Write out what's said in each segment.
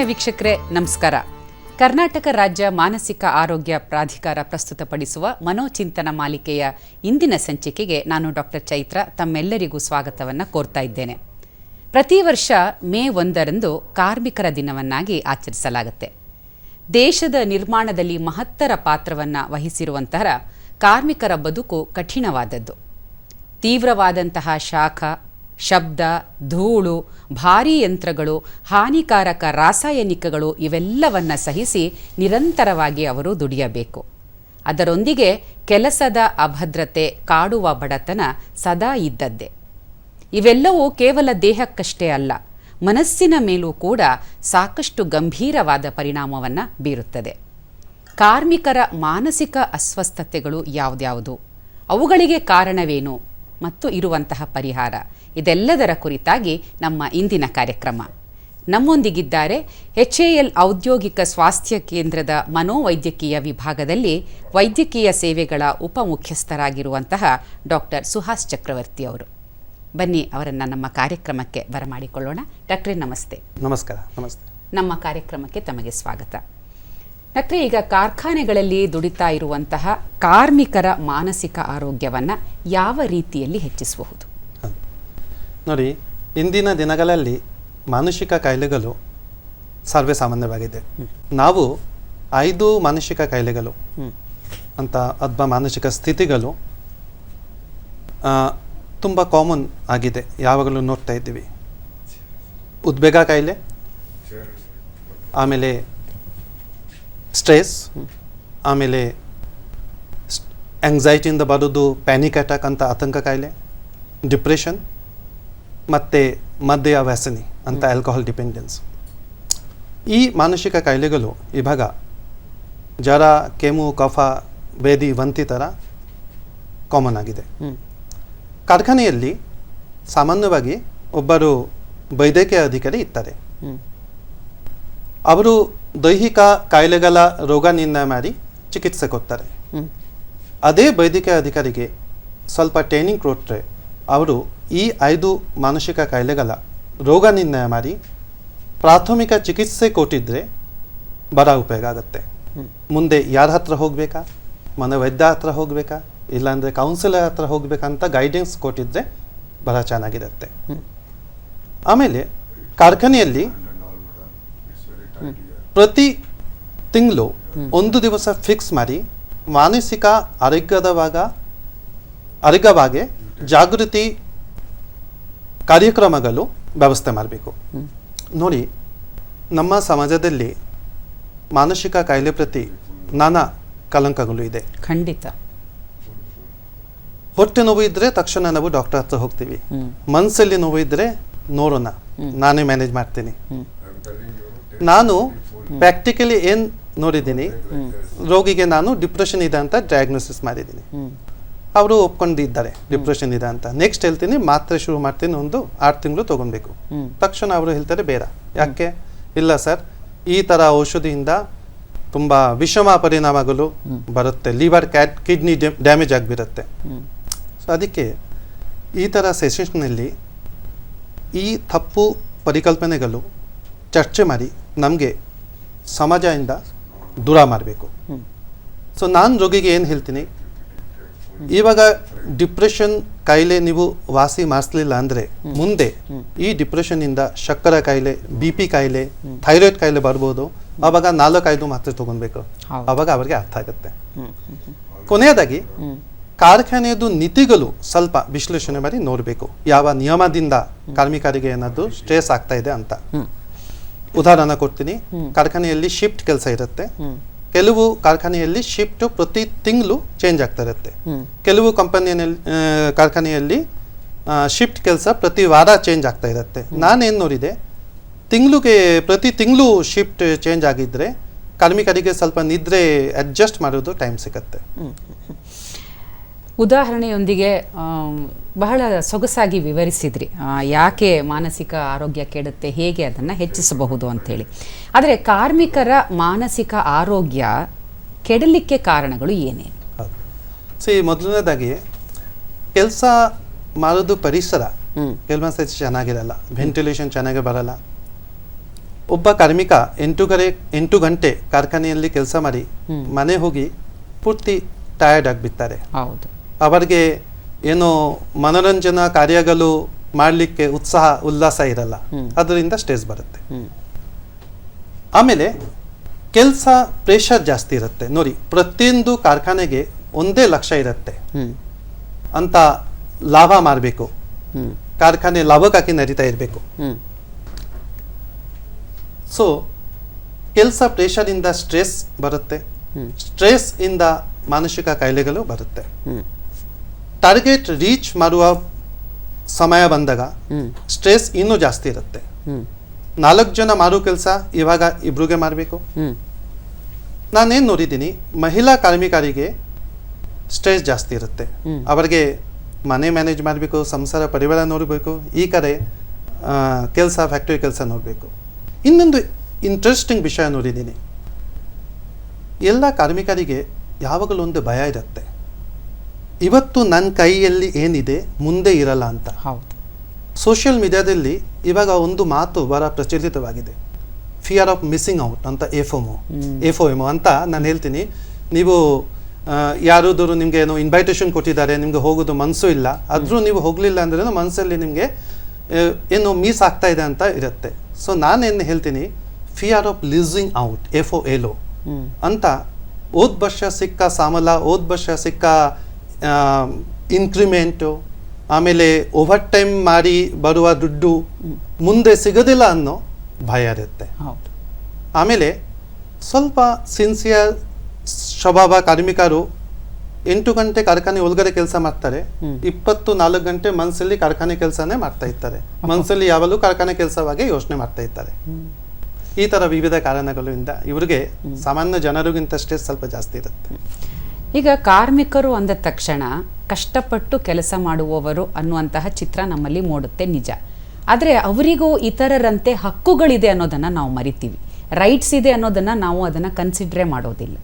ಆತ್ಮೀಯ ವೀಕ್ಷಕರೇ, ನಮಸ್ಕಾರ. ಕರ್ನಾಟಕ ರಾಜ್ಯ ಮಾನಸಿಕ ಆರೋಗ್ಯ ಪ್ರಾಧಿಕಾರ ಪ್ರಸ್ತುತಪಡಿಸುವ ಮನೋಚಿಂತನ ಮಾಲಿಕೆಯ ಇಂದಿನ ಸಂಚಿಕೆಗೆ ನಾನು ಡಾಕ್ಟರ್ ಚೈತ್ರ ತಮ್ಮೆಲ್ಲರಿಗೂ ಸ್ವಾಗತವನ್ನು ಕೋರ್ತಾ ಇದ್ದೇನೆ. ಪ್ರತಿ ವರ್ಷ ಮೇ ಒಂದರಂದು ಕಾರ್ಮಿಕರ ದಿನವನ್ನಾಗಿ ಆಚರಿಸಲಾಗುತ್ತೆ. ದೇಶದ ನಿರ್ಮಾಣದಲ್ಲಿ ಮಹತ್ತರ ಪಾತ್ರವನ್ನು ವಹಿಸಿರುವಂತಹ ಕಾರ್ಮಿಕರ ಬದುಕು ಕಠಿಣವಾದದ್ದು. ತೀವ್ರವಾದಂತಹ ಶಾಖ ಶಬ್ದ, ಧೂಳು, ಭಾರೀ ಯಂತ್ರಗಳು, ಹಾನಿಕಾರಕ ರಾಸಾಯನಿಕಗಳು ಇವೆಲ್ಲವನ್ನು ಸಹಿಸಿ ನಿರಂತರವಾಗಿ ಅವರು ದುಡಿಯಬೇಕು. ಅದರೊಂದಿಗೆ ಕೆಲಸದ ಅಭದ್ರತೆ ಕಾಡುವ ಬಡತನ ಸದಾ ಇದ್ದದ್ದೇ. ಇವೆಲ್ಲವೂ ಕೇವಲ ದೇಹಕ್ಕಷ್ಟೇ ಅಲ್ಲ, ಮನಸ್ಸಿನ ಮೇಲೂ ಕೂಡ ಸಾಕಷ್ಟು ಗಂಭೀರವಾದ ಪರಿಣಾಮವನ್ನು ಬೀರುತ್ತದೆ. ಕಾರ್ಮಿಕರ ಮಾನಸಿಕ ಅಸ್ವಸ್ಥತೆಗಳು ಯಾವುದ್ಯಾವುದು? ಅವುಗಳಿಗೆ ಕಾರಣವೇನು? ಮತ್ತು ಇರುವಂತಹ ಪರಿಹಾರ? ಇದೆಲ್ಲದರ ಕುರಿತಾಗಿ ನಮ್ಮ ಇಂದಿನ ಕಾರ್ಯಕ್ರಮ. ನಮ್ಮೊಂದಿಗಿದ್ದಾರೆ ಎಚ್ ಎ ಎಲ್ ಔದ್ಯೋಗಿಕ ಸ್ವಾಸ್ಥ್ಯ ಕೇಂದ್ರದ ಮನೋವೈದ್ಯಕೀಯ ವಿಭಾಗದಲ್ಲಿ ವೈದ್ಯಕೀಯ ಸೇವೆಗಳ ಉಪಮುಖ್ಯಸ್ಥರಾಗಿರುವಂತಹ ಡಾಕ್ಟರ್ ಸುಹಾಸ್ ಚಕ್ರವರ್ತಿ ಅವರು. ಬನ್ನಿ ಅವರನ್ನು ನಮ್ಮ ಕಾರ್ಯಕ್ರಮಕ್ಕೆ ಬರಮಾಡಿಕೊಳ್ಳೋಣ. ಡಾಕ್ಟ್ರೇ ನಮಸ್ತೆ. ನಮಸ್ಕಾರ ನಮಸ್ತೆ. ನಮ್ಮ ಕಾರ್ಯಕ್ರಮಕ್ಕೆ ತಮಗೆ ಸ್ವಾಗತ. ಡಾಕ್ಟ್ರೆ ಈಗ ಕಾರ್ಖಾನೆಗಳಲ್ಲಿ ದುಡಿತಾ ಇರುವಂತಹ ಕಾರ್ಮಿಕರ ಮಾನಸಿಕ ಆರೋಗ್ಯವನ್ನು ಯಾವ ರೀತಿಯಲ್ಲಿ ಹೆಚ್ಚಿಸಬಹುದು? ಹೌದು. ನೋಡಿ ಇಂದಿನ ದಿನಗಳಲ್ಲಿ ಮಾನಸಿಕ ಕಾಯಿಲೆಗಳು ಸರ್ವೇ ಸಾಮಾನ್ಯವಾಗಿದೆ ನಾವು ಐದು ಮಾನಸಿಕ ಕಾಯಿಲೆಗಳು ಅಂತ ಅಥವಾ ಮಾನಸಿಕ ಸ್ಥಿತಿಗಳು ತುಂಬ ಕಾಮನ್ ಆಗಿದೆ. ಯಾವಾಗಲೂ ನೋಡ್ತಾ ಇದ್ದೀವಿ. ಉದ್ವೇಗ ಕಾಯಿಲೆ ಆಮೇಲೆ ಸ್ಟ್ರೆಸ್ ಆಮೇಲೆ ಆಂಗ್ಸೈಟಿಯಿಂದ ಬರೋದು ಪ್ಯಾನಿಕ್ ಅಟ್ಯಾಕ್ ಅಂತ ಆತಂಕ ಕಾಯಿಲೆ ಡಿಪ್ರೆಷನ್ ಮತ್ತು ಮದ್ಯ ವ್ಯಸನಿ ಅಂತ ಆಲ್ಕೋಹಾಲ್ ಡಿಪೆಂಡೆನ್ಸ್ ಈ ಮಾನಸಿಕ ಕಾಯಿಲೆಗಳು ಇವಾಗ ಜ್ವರ ಕೆಮ್ಮು ಕಫ ಬೇದಿ ವಂತಿ ಥರ ಕಾಮನ್ ಆಗಿದೆ. ಕಾರ್ಖಾನೆಯಲ್ಲಿ ಸಾಮಾನ್ಯವಾಗಿ ಒಬ್ಬರು ವೈದ್ಯಕೀಯ ಅಧಿಕಾರಿ ಇರ್ತಾರೆ. ಅವರು ದೈಹಿಕ ಕಾಯಿಲೆಗಳ ರೋಗ ನಿರ್ಣಯ ಮಾಡಿ ಚಿಕಿತ್ಸೆ ಕೊಡ್ತಾರೆ. ಅದೇ ವೈದ್ಯಕೀಯ ಅಧಿಕಾರಿಗೆ ಸ್ವಲ್ಪ ಟ್ರೈನಿಂಗ್ ಕೊಟ್ಟರೆ ಅವರು ಈ ಐದು ಮಾನಸಿಕ ಕಾಯಿಲೆಗಳ ರೋಗ ನಿರ್ಣಯ ಮಾಡಿ ಪ್ರಾಥಮಿಕ ಚಿಕಿತ್ಸೆ ಕೊಟ್ಟಿದ್ರೆ ಬರ ಉಪಯೋಗ ಆಗುತ್ತೆ. ಮುಂದೆ ಯಾರ ಹತ್ರ ಹೋಗಬೇಕಾ? ಮನೋವೈದ್ಯ ಹತ್ರ ಹೋಗಬೇಕಾ? ಇಲ್ಲಾಂದರೆ ಕೌನ್ಸಿಲರ್ ಹತ್ರ ಹೋಗಬೇಕಂತ ಗೈಡೆನ್ಸ್ ಕೊಟ್ಟಿದ್ರೆ ಬಹಳ ಚೆನ್ನಾಗಿರುತ್ತೆ. ಆಮೇಲೆ ಕಾರ್ಖಾನೆಯಲ್ಲಿ ಪ್ರತಿ ತಿಂಗಳು ಒಂದು ದಿವಸ ಫಿಕ್ಸ್ ಮಾಡಿ ಮಾನಸಿಕ ಆರೋಗ್ಯದವಾಗ ಆರೋಗ್ಯವಾಗಿ ಜಾಗೃತಿ ಕಾರ್ಯಕ್ರಮಗಳು ವ್ಯವಸ್ಥೆ ಮಾಡಬೇಕು. ನೋಡಿ ನಮ್ಮ ಸಮಾಜದಲ್ಲಿ ಮಾನಸಿಕ ಕಾಯಿಲೆ ಪ್ರತಿ ನಾನಾ ಕಲಂಕಗಳು ಇದೆ. ಖಂಡಿತ. ಹೊಟ್ಟೆ ನೋವು ಇದ್ರೆ ತಕ್ಷಣ ನಾವು ಡಾಕ್ಟರ್ ಹತ್ರ ಹೋಗ್ತೀವಿ. ಮನಸ್ಸಲ್ಲಿ ನೋವು ಇದ್ರೆ ನೋಡೋಣ. ನಾನೇ ಮ್ಯಾನೇಜ್ ಮಾಡ್ತೀನಿ. ನಾನು ಪ್ರಾಕ್ಟಿಕಲಿ ಏನ್ ನೋಡಿದ್ದೀನಿ? ರೋಗಿಗೆ ನಾನು ಡಿಪ್ರೆಷನ್ ಇದೆ ಅಂತ ಡಯಾಗ್ನೋಸಿಸ್ ಮಾಡಿದ್ದೀನಿ. ಅವರು ಒಪ್ಕೊಂಡಿದ್ದಾರೆ ಡಿಪ್ರೆಷನ್ ಇದೆ ಅಂತ. ನೆಕ್ಸ್ಟ್ ಹೇಳ್ತೀನಿ ಮಾತ್ರೆ ಶುರು ಮಾಡ್ತೀನಿ ಒಂದು ಆರು ತಿಂಗಳು ತಗೊಳ್ಬೇಕು ತಕ್ಷಣ ಅವರು ಹೇಳ್ತಾರೆ ಬೇಡ. ಯಾಕೆ? ಇಲ್ಲ ಸರ್ ಈ ಥರ ಔಷಧಿಯಿಂದ ತುಂಬ ವಿಷಮ ಪರಿಣಾಮಗಳು ಬರುತ್ತೆ. ಲಿವರ್ ಕ್ಯಾಟ್ ಕಿಡ್ನಿ ಡ್ಯಾಮೇಜ್ ಆಗಿಬಿರುತ್ತೆ. ಸೊ ಅದಕ್ಕೆ ಈ ಥರ ಸೆಷನ್ನಲ್ಲಿ ಈ ತಪ್ಪು ಪರಿಕಲ್ಪನೆಗಳು ಚರ್ಚೆ ಮಾಡಿ ನಮಗೆ ಸಮಾಜದಿಂದ ದೂರ ಮಾಡಬೇಕು. ಸೊ ನಾನು ರೋಗಿಗೆ ಏನು ಹೇಳ್ತೀನಿ? ಇವಾಗ ಡಿಪ್ರೆಷನ್ ಕಾಯಿಲೆ ನೀವು ವಾಸಿ ಮಾಡಿಸ್ಲಿಲ್ಲ ಅಂದ್ರೆ ಮುಂದೆ ಈ ಡಿಪ್ರೆಷನ್ನಿಂದ ಶಕ್ಕರ ಕಾಯಿಲೆ ಬಿ ಪಿ ಕಾಯಿಲೆ ಥೈರಾಯ್ಡ್ ಕಾಯಿಲೆ ಬರ್ಬೋದು. ಅವಾಗ ನಾಲ್ಕು ಐದು ಮಾತ್ರೆ ತಗೊಳ್ಬೇಕು ಹೌದು. ಅವಾಗ ಅವರಿಗೆ ಅರ್ಥ ಆಗುತ್ತೆ. ಕೊನೆಯದಾಗಿ ಕಾರ್ಖಾನೆಯದು ನೀತಿಗಳು ಸ್ವಲ್ಪ ವಿಶ್ಲೇಷಣೆ ಮಾಡಿ ನೋಡಬೇಕು. ಯಾವ ನಿಯಮದಿಂದ ಕಾರ್ಮಿಕರಿಗೆ ಏನಾದ್ರು ಸ್ಟ್ರೆಸ್ ಆಗ್ತಾ ಇದೆ ಅಂತ. ಉದಾಹರಣೆ ಕೊಡ್ತೀನಿ. ಕಾರ್ಖಾನೆಯಲ್ಲಿ ಶಿಫ್ಟ್ ಕೆಲಸ ಇರುತ್ತೆ. ಕೆಲವು ಕಾರ್ಖಾನೆಯಲ್ಲಿ ಶಿಫ್ಟ್ ಪ್ರತಿ ತಿಂಗಳು ಚೇಂಜ್ ಆಗ್ತಾ ಇರುತ್ತೆ. ಕೆಲವು ಕಂಪನಿಯಲ್ಲಿ ಕಾರ್ಖಾನೆಯಲ್ಲಿ ಶಿಫ್ಟ್ ಕೆಲಸ ಪ್ರತಿ ವಾರ ಚೇಂಜ್ ಆಗ್ತಾ ಇರುತ್ತೆ. ನಾನೇನು ನೋಡಿದೆ? ತಿಂಗಳಿಗೆ ಪ್ರತಿ ತಿಂಗಳು ಶಿಫ್ಟ್ ಚೇಂಜ್ ಆಗಿದ್ರೆ ಕಾರ್ಮಿಕರಿಗೆ ಸ್ವಲ್ಪ ನಿದ್ರೆ ಅಡ್ಜಸ್ಟ್ ಮಾಡೋದು ಟೈಮ್ ಸಿಗುತ್ತೆ. ಉದಾಹರಣೆಯೊಂದಿಗೆ ಬಹಳ ಸೊಗಸಾಗಿ ವಿವರಿಸಿದ್ರಿ. ಯಾಕೆ ಮಾನಸಿಕ ಆರೋಗ್ಯ ಕೆಡುತ್ತೆ ಹೇಗೆ ಅದನ್ನು ಹೆಚ್ಚಿಸಬಹುದು ಅಂಥೇಳಿ. ಆದರೆ ಕಾರ್ಮಿಕರ ಮಾನಸಿಕ ಆರೋಗ್ಯ ಕೆಡಲಿಕ್ಕೆ ಕಾರಣಗಳು ಏನೇನು? ಹೌದು. ಸಿ ಮೊದಲನೇದಾಗಿ ಕೆಲಸ ಮಾಡೋದು ಪರಿಸರ. ಕೆಲವೊಂದು ಸತಿ ಚೆನ್ನಾಗಿರಲ್ಲ ವೆಂಟಿಲೇಷನ್ ಚೆನ್ನಾಗಿ ಬರಲ್ಲ. ಒಬ್ಬ ಕಾರ್ಮಿಕ ಎಂಟು ಗರೆ ಎಂಟು ಗಂಟೆ ಕಾರ್ಖಾನೆಯಲ್ಲಿ ಕೆಲಸ ಮಾಡಿ ಮನೆ ಹೋಗಿ ಪೂರ್ತಿ ಟಯರ್ಡ್ ಆಗಿಬಿಡ್ತಾರೆ. ಹೌದು. ಅವರಿಗೆ ಏನು ಮನೋರಂಜನಾ ಕಾರ್ಯಗಳು ಮಾಡಲಿಕ್ಕೆ ಉತ್ಸಾಹ ಉಲ್ಲಾಸ ಇರಲ್ಲ. ಅದರಿಂದ ಸ್ಟ್ರೆಸ್ ಬರುತ್ತೆ. ಆಮೇಲೆ ಕೆಲಸ ಪ್ರೆಷರ್ ಜಾಸ್ತಿ ಇರುತ್ತೆ. ನೋಡಿ ಪ್ರತಿಯೊಂದು ಕಾರ್ಖಾನೆಗೆ ಒಂದೇ ಲಕ್ಷ ಇರುತ್ತೆ. ಅಂತ ಲಾಭ ಮಾಡಬೇಕು. ಕಾರ್ಖಾನೆ ಲಾಭಕ್ಕಾಗಿ ನಡೀತಾ ಇರಬೇಕು. ಸೊ ಕೆಲಸ ಪ್ರೆಷರಿಂದ ಸ್ಟ್ರೆಸ್ ಬರುತ್ತೆ. ಸ್ಟ್ರೆಸ್ ಇಂದ ಮಾನಸಿಕ ಕಾಯಿಲೆಗಳು ಬರುತ್ತೆ. ಟಾರ್ಗೆಟ್ ರೀಚ್ ಮಾಡುವ ಸಮಯ ಬಂದಾಗ ಸ್ಟ್ರೆಸ್ ಇನ್ನೂ ಜಾಸ್ತಿ ಇರುತ್ತೆ. ನಾಲ್ಕು ಜನ ಮಾಡೋ ಕೆಲಸ ಇವಾಗ ಇಬ್ರಿಗೆ ಮಾಡಬೇಕು. ನಾನೇನು ನೋಡಿದ್ದೀನಿ ಮಹಿಳಾ ಕಾರ್ಮಿಕರಿಗೆ ಸ್ಟ್ರೆಸ್ ಜಾಸ್ತಿ ಇರುತ್ತೆ. ಅವರಿಗೆ ಮನೆ ಮ್ಯಾನೇಜ್ ಮಾಡಬೇಕು ಸಂಸಾರ ಪರಿವಾರ ನೋಡಬೇಕು ಈ ಕಡೆ ಕೆಲಸ ಫ್ಯಾಕ್ಟ್ರಿ ಕೆಲಸ ನೋಡಬೇಕು. ಇನ್ನೊಂದು ಇಂಟ್ರೆಸ್ಟಿಂಗ್ ವಿಷಯ ನೋಡಿದ್ದೀನಿ. ಎಲ್ಲ ಕಾರ್ಮಿಕರಿಗೆ ಯಾವಾಗಲೂ ಒಂದು ಭಯ ಇರುತ್ತೆ. ಇವತ್ತು ನನ್ನ ಕೈಯಲ್ಲಿ ಏನಿದೆ ಮುಂದೆ ಇರಲ್ಲ ಅಂತ. ಹೌದು. ಸೋಷಿಯಲ್ ಮೀಡಿಯಾದಲ್ಲಿ ಇವಾಗ ಒಂದು ಮಾತು ಬಹಳ ಪ್ರಚಲಿತವಾಗಿದೆ. ಫಿಯರ್ ಆಫ್ ಮಿಸ್ಸಿಂಗ್ ಔಟ್ ಅಂತ ಎಫೋಮೋ ಎಫೋ ಎಮೋ ಅಂತ ನಾನು ಹೇಳ್ತೀನಿ. ನೀವು ಯಾರಾದರೂ ನಿಮಗೆ ಏನೋ ಇನ್ವೈಟೇಷನ್ ಕೊಟ್ಟಿದ್ದಾರೆ ನಿಮಗೆ ಹೋಗೋದು ಮನಸ್ಸು ಇಲ್ಲ ಆದರೂ ನೀವು ಹೋಗಲಿಲ್ಲ ಅಂದ್ರೂ ಮನಸ್ಸಲ್ಲಿ ನಿಮಗೆ ಏನೋ ಮಿಸ್ ಆಗ್ತಾ ಇದೆ ಅಂತ ಇರುತ್ತೆ. ಸೊ ಏನು ಹೇಳ್ತೀನಿ fear of losing out F O L O ಅಂತ ಹೋದ ವರ್ಷ ಸಿಕ್ಕ ಸಾಮಲ ಹೋದ ವರ್ಷ ಸಿಕ್ಕ ಇನ್ಕ್ರಿಮೆಂಟು ಆಮೇಲೆ ಓವರ್ ಟೈಮ್ ಮಾಡಿ ಬರುವ ದುಡ್ಡು ಮುಂದೆ ಸಿಗೋದಿಲ್ಲ ಅನ್ನೋ ಭಯ ಇರುತ್ತೆ. ಆಮೇಲೆ ಸ್ವಲ್ಪ ಸಿನ್ಸಿಯರ್ ಸ್ವಭಾವ ಕಾರ್ಮಿಕರು ಎಂಟು ಗಂಟೆ ಕಾರ್ಖಾನೆ ಒಳಗಡೆ ಕೆಲಸ ಮಾಡ್ತಾರೆ. ಇಪ್ಪತ್ತು ನಾಲ್ಕು ಗಂಟೆ ಮನಸ್ಸಲ್ಲಿ ಕಾರ್ಖಾನೆ ಕೆಲಸನೇ ಮಾಡ್ತಾ ಇರ್ತಾರೆ. ಮನಸ್ಸಲ್ಲಿ ಯಾವಾಗಲೂ ಕಾರ್ಖಾನೆ ಕೆಲಸವಾಗಿ ಯೋಚನೆ ಮಾಡ್ತಾ ಇರ್ತಾರೆ. ಈ ಥರ ವಿವಿಧ ಕಾರಣಗಳಿಂದ ಇವರಿಗೆ ಸಾಮಾನ್ಯ ಜನರಿಗಿಂತ ಸ್ಟ್ರೆಸ್ ಸ್ವಲ್ಪ ಜಾಸ್ತಿ ಇರುತ್ತೆ. ಈಗ ಕಾರ್ಮಿಕರು ಅಂದ ತಕ್ಷಣ ಕಷ್ಟಪಟ್ಟು ಕೆಲಸ ಮಾಡುವವರು ಅನ್ನುವಂತಹ ಚಿತ್ರ ನಮ್ಮಲ್ಲಿ ಮೂಡುತ್ತೆ ನಿಜ. ಆದರೆ ಅವರಿಗೂ ಇತರರಂತೆ ಹಕ್ಕುಗಳಿದೆ ಅನ್ನೋದನ್ನು ನಾವು ಮರಿತೀವಿ. ರೈಟ್ಸ್ ಇದೆ ಅನ್ನೋದನ್ನು ನಾವು ಅದನ್ನು ಕನ್ಸಿಡ್ರೇ ಮಾಡೋದಿಲ್ಲ.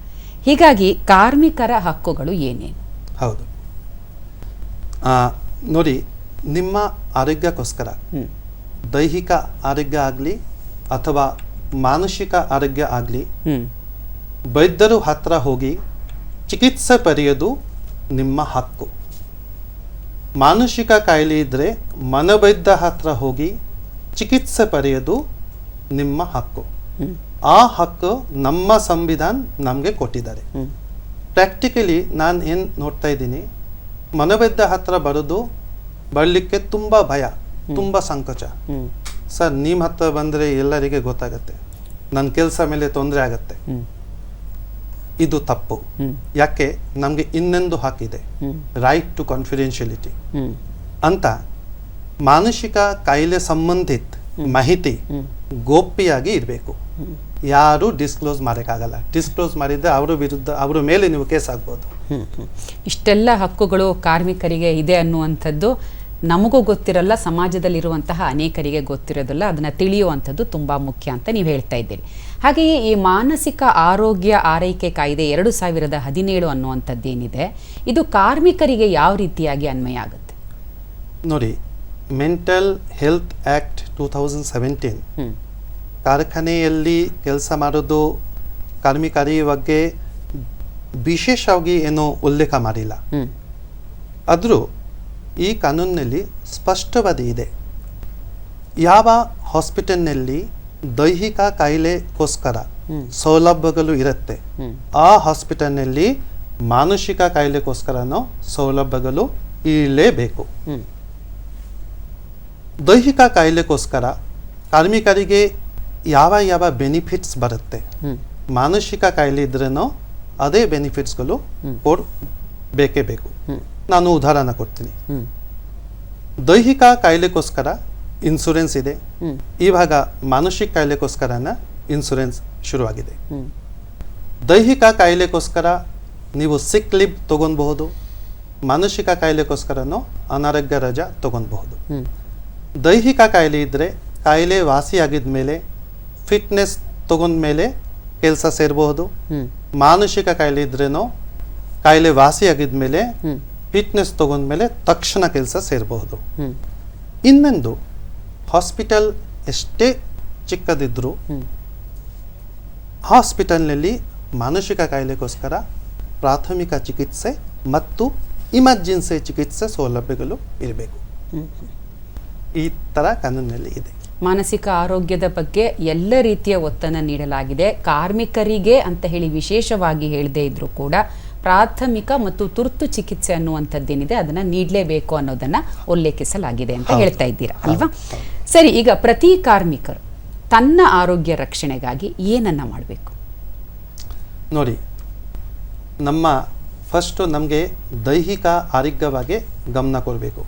ಹೀಗಾಗಿ ಕಾರ್ಮಿಕರ ಹಕ್ಕುಗಳು ಏನೇನು? ಹೌದು. ನೋಡಿ ನಿಮ್ಮ ಆರೋಗ್ಯಕ್ಕೋಸ್ಕರ. ದೈಹಿಕ ಆರೋಗ್ಯ ಆಗಲಿ ಅಥವಾ ಮಾನಸಿಕ ಆರೋಗ್ಯ ಆಗಲಿ ವೈದ್ಯರು ಹತ್ರ ಹೋಗಿ ಚಿಕಿತ್ಸೆ ಪಡೆಯೋದು ನಿಮ್ಮ ಹಕ್ಕು. ಮಾನಸಿಕ ಕಾಯಿಲೆ ಇದ್ದರೆ ಮನವೈದ್ಯ ಹತ್ರ ಹೋಗಿ ಚಿಕಿತ್ಸೆ ಪಡೆಯೋದು ನಿಮ್ಮ ಹಕ್ಕು. ಆ ಹಕ್ಕು ನಮ್ಮ ಸಂವಿಧಾನ ನಮಗೆ ಕೊಟ್ಟಿದ್ದಾರೆ. ಪ್ರಾಕ್ಟಿಕಲಿ ನಾನು ಏನು ನೋಡ್ತಾ ಇದ್ದೀನಿ ಮನವೈದ್ಯ ಹತ್ರ ಬರೋದು ಬರಲಿಕ್ಕೆ ತುಂಬ ಭಯ ತುಂಬ ಸಂಕೋಚ. ಸರ್ ನಿಮ್ಮ ಹತ್ರ ಬಂದರೆ ಎಲ್ಲರಿಗೆ ಗೊತ್ತಾಗತ್ತೆ. ನನ್ನ ಕೆಲಸ ಮೇಲೆ ತೊಂದರೆ ಆಗತ್ತೆ. ಇದು ತಪ್ಪು. ಯಾಕೆ? ನಮಗೆ ಇನ್ನೊಂದು ಹಾಕಿದೆ ರೈಟ್ ಟು ಕಾನ್ಫಿಡೆನ್ಷಿಯಲಿಟಿ ಅಂತ ಮಾನಸಿಕ ಕಾಯಿಲೆ ಸಂಬಂಧಿತ ಮಾಹಿತಿ ಗೋಪ್ಯವಾಗಿ ಇರಬೇಕು. ಯಾರು ಡಿಸ್ಕ್ಲೋಸ್ ಮಾಡೋಕ್ಕಾಗಲ್ಲ. ಡಿಸ್ಕ್ಲೋಸ್ ಮಾಡಿದರೆ ಅವರ ವಿರುದ್ಧ ಅವರ ಮೇಲೆ ನೀವು ಕೇಸ್ ಆಗ್ಬೋದು. ಇಷ್ಟೆಲ್ಲ ಹಕ್ಕುಗಳು ಕಾರ್ಮಿಕರಿಗೆ ಇದೆ ಅನ್ನುವಂಥದ್ದು ನಮಗೂ ಗೊತ್ತಿರಲ್ಲ ಸಮಾಜದಲ್ಲಿರುವಂತಹ ಅನೇಕರಿಗೆ ಗೊತ್ತಿರೋದಿಲ್ಲ ಅದನ್ನು ತಿಳಿಯುವಂಥದ್ದು ತುಂಬ ಮುಖ್ಯ ಅಂತ ನೀವು ಹೇಳ್ತಾ ಇದ್ದೀರಿ. ಹಾಗೆಯೇ ಈ ಮಾನಸಿಕ ಆರೋಗ್ಯ ಆರೈಕೆ ಕಾಯ್ದೆ ಎರಡು ಸಾವಿರದ ಹದಿನೇಳು ಅನ್ನುವಂಥದ್ದೇನಿದೆ ಇದು ಕಾರ್ಮಿಕರಿಗೆ ಯಾವ ರೀತಿಯಾಗಿ ಅನ್ವಯ ಆಗುತ್ತೆ? ನೋಡಿ mental health act two thousand seventeen ಕಾರ್ಖಾನೆಯಲ್ಲಿ ಕೆಲಸ ಮಾಡೋದು ಕಾರ್ಮಿಕರ ಬಗ್ಗೆ ವಿಶೇಷವಾಗಿ ಏನು ಉಲ್ಲೇಖ ಮಾಡಿಲ್ಲ. ಆದರೂ ಈ ಕಾನೂನಿನಲ್ಲಿ ಸ್ಪಷ್ಟವಾದಿ ಇದೆ. ಯಾವ ಹಾಸ್ಪಿಟಲ್ನಲ್ಲಿ ದೈಹಿಕ ಕಾಯಿಲೆಗೋಸ್ಕರ. ಸೌಲಭ್ಯಗಳು ಇರುತ್ತೆ ಆ ಹಾಸ್ಪಿಟಲ್ನಲ್ಲಿ ಮಾನಸಿಕ ಕಾಯಿಲೆಗೋಸ್ಕರನೋ ಸೌಲಭ್ಯಗಳು ಇರಲೇಬೇಕು. ದೈಹಿಕ ಕಾಯಿಲೆಗೋಸ್ಕರ ಕಾರ್ಮಿಕರಿಗೆ ಯಾವ ಯಾವ ಬೆನಿಫಿಟ್ಸ್ ಬರುತ್ತೆ ಮಾನಸಿಕ ಕಾಯಿಲೆ ಇದ್ರೇನೋ ಅದೇ ಬೆನಿಫಿಟ್ಸ್ಗಳು ಕೊಡಬೇಕೇ ಕೊಡ್ ಬೇಕೇ ನಾನು ಉದಾಹರಣೆ ಕೊಡ್ತೀನಿ. ದೈಹಿಕ ಕಾಯಿಲೆಗೋಸ್ಕರ ಇನ್ಸೂರೆನ್ಸ್ ಇದೆ. ಇವಾಗ ಮಾನಸಿಕ ಕಾಯಿಲೆಗೋಸ್ಕರನ ಇನ್ಸೂರೆನ್ಸ್ ಶುರುವಾಗಿದೆ. ದೈಹಿಕ ಕಾಯಿಲೆಗೋಸ್ಕರ ನೀವು ಸಿಕ್ ಲೀವ್ ತಗೊಬಹುದು. ಮಾನಸಿಕ ಕಾಯಿಲೆಗೋಸ್ಕರ ಅನಾರೋಗ್ಯ ರಜಾ ತೊಗೊಬಹುದು. ದೈಹಿಕ ಕಾಯಿಲೆ ಇದ್ದರೆ ಕಾಯಿಲೆ ವಾಸಿಯಾಗಿದ ಮೇಲೆ ಫಿಟ್ನೆಸ್ ತಗೊಂಡ್ಮೇಲೆ ಕೆಲಸ ಸೇರಬಹುದು. ಮಾನಸಿಕ ಕಾಯಿಲೆ ಇದ್ರೇನೋ ಕಾಯಿಲೆ ವಾಸಿಯಾಗಿದ ಮೇಲೆ ಫಿಟ್ನೆಸ್ ತಗೊಂಡ್ಮೇಲೆ ತಕ್ಷಣ ಕೆಲಸ ಸೇರಬಹುದು. ಇನ್ನೊಂದು ಹಾಸ್ಪಿಟಲ್ ಎಷ್ಟೇ ಚಿಕ್ಕದಿದ್ದರೂ ಹಾಸ್ಪಿಟಲ್ನಲ್ಲಿ ಮಾನಸಿಕ ಕಾಯಿಲೆಗೋಸ್ಕರ ಪ್ರಾಥಮಿಕ ಚಿಕಿತ್ಸೆ ಮತ್ತು ಇಮರ್ಜೆನ್ಸಿ ಚಿಕಿತ್ಸೆ ಸೌಲಭ್ಯಗಳು ಇರಬೇಕು. ಈ ಥರ ಕಾನೂನಿನಲ್ಲಿ ಇದೆ. ಮಾನಸಿಕ ಆರೋಗ್ಯದ ಬಗ್ಗೆ ಎಲ್ಲ ರೀತಿಯ ಒತ್ತನ್ನು ನೀಡಲಾಗಿದೆ. ಕಾರ್ಮಿಕರಿಗೆ ಅಂತ ಹೇಳಿ ವಿಶೇಷವಾಗಿ ಹೇಳದೇ ಇದ್ದರೂ ಕೂಡ ಪ್ರಾಥಮಿಕ ಮತ್ತು ತುರ್ತು ಚಿಕಿತ್ಸೆ ಅನ್ನುವಂಥದ್ದೇನಿದೆ ಅದನ್ನು ನೀಡಲೇಬೇಕು ಅನ್ನೋದನ್ನು ಉಲ್ಲೇಖಿಸಲಾಗಿದೆ ಅಂತ ಹೇಳ್ತಾ ಇದ್ದೀರಾ ಅಲ್ವಾ? ಸರಿ ಈಗ ಪ್ರತಿ ಕಾರ್ಮಿಕರು ತನ್ನ ಆರೋಗ್ಯ ರಕ್ಷಣೆಗಾಗಿ ಏನನ್ನ ಮಾಡಬೇಕು? ನೋಡಿ ನಮ್ಮ ಫಸ್ಟು ನಮಗೆ ದೈಹಿಕ ಆರೋಗ್ಯವಾಗಿ ಗಮನ ಕೊಡಬೇಕು.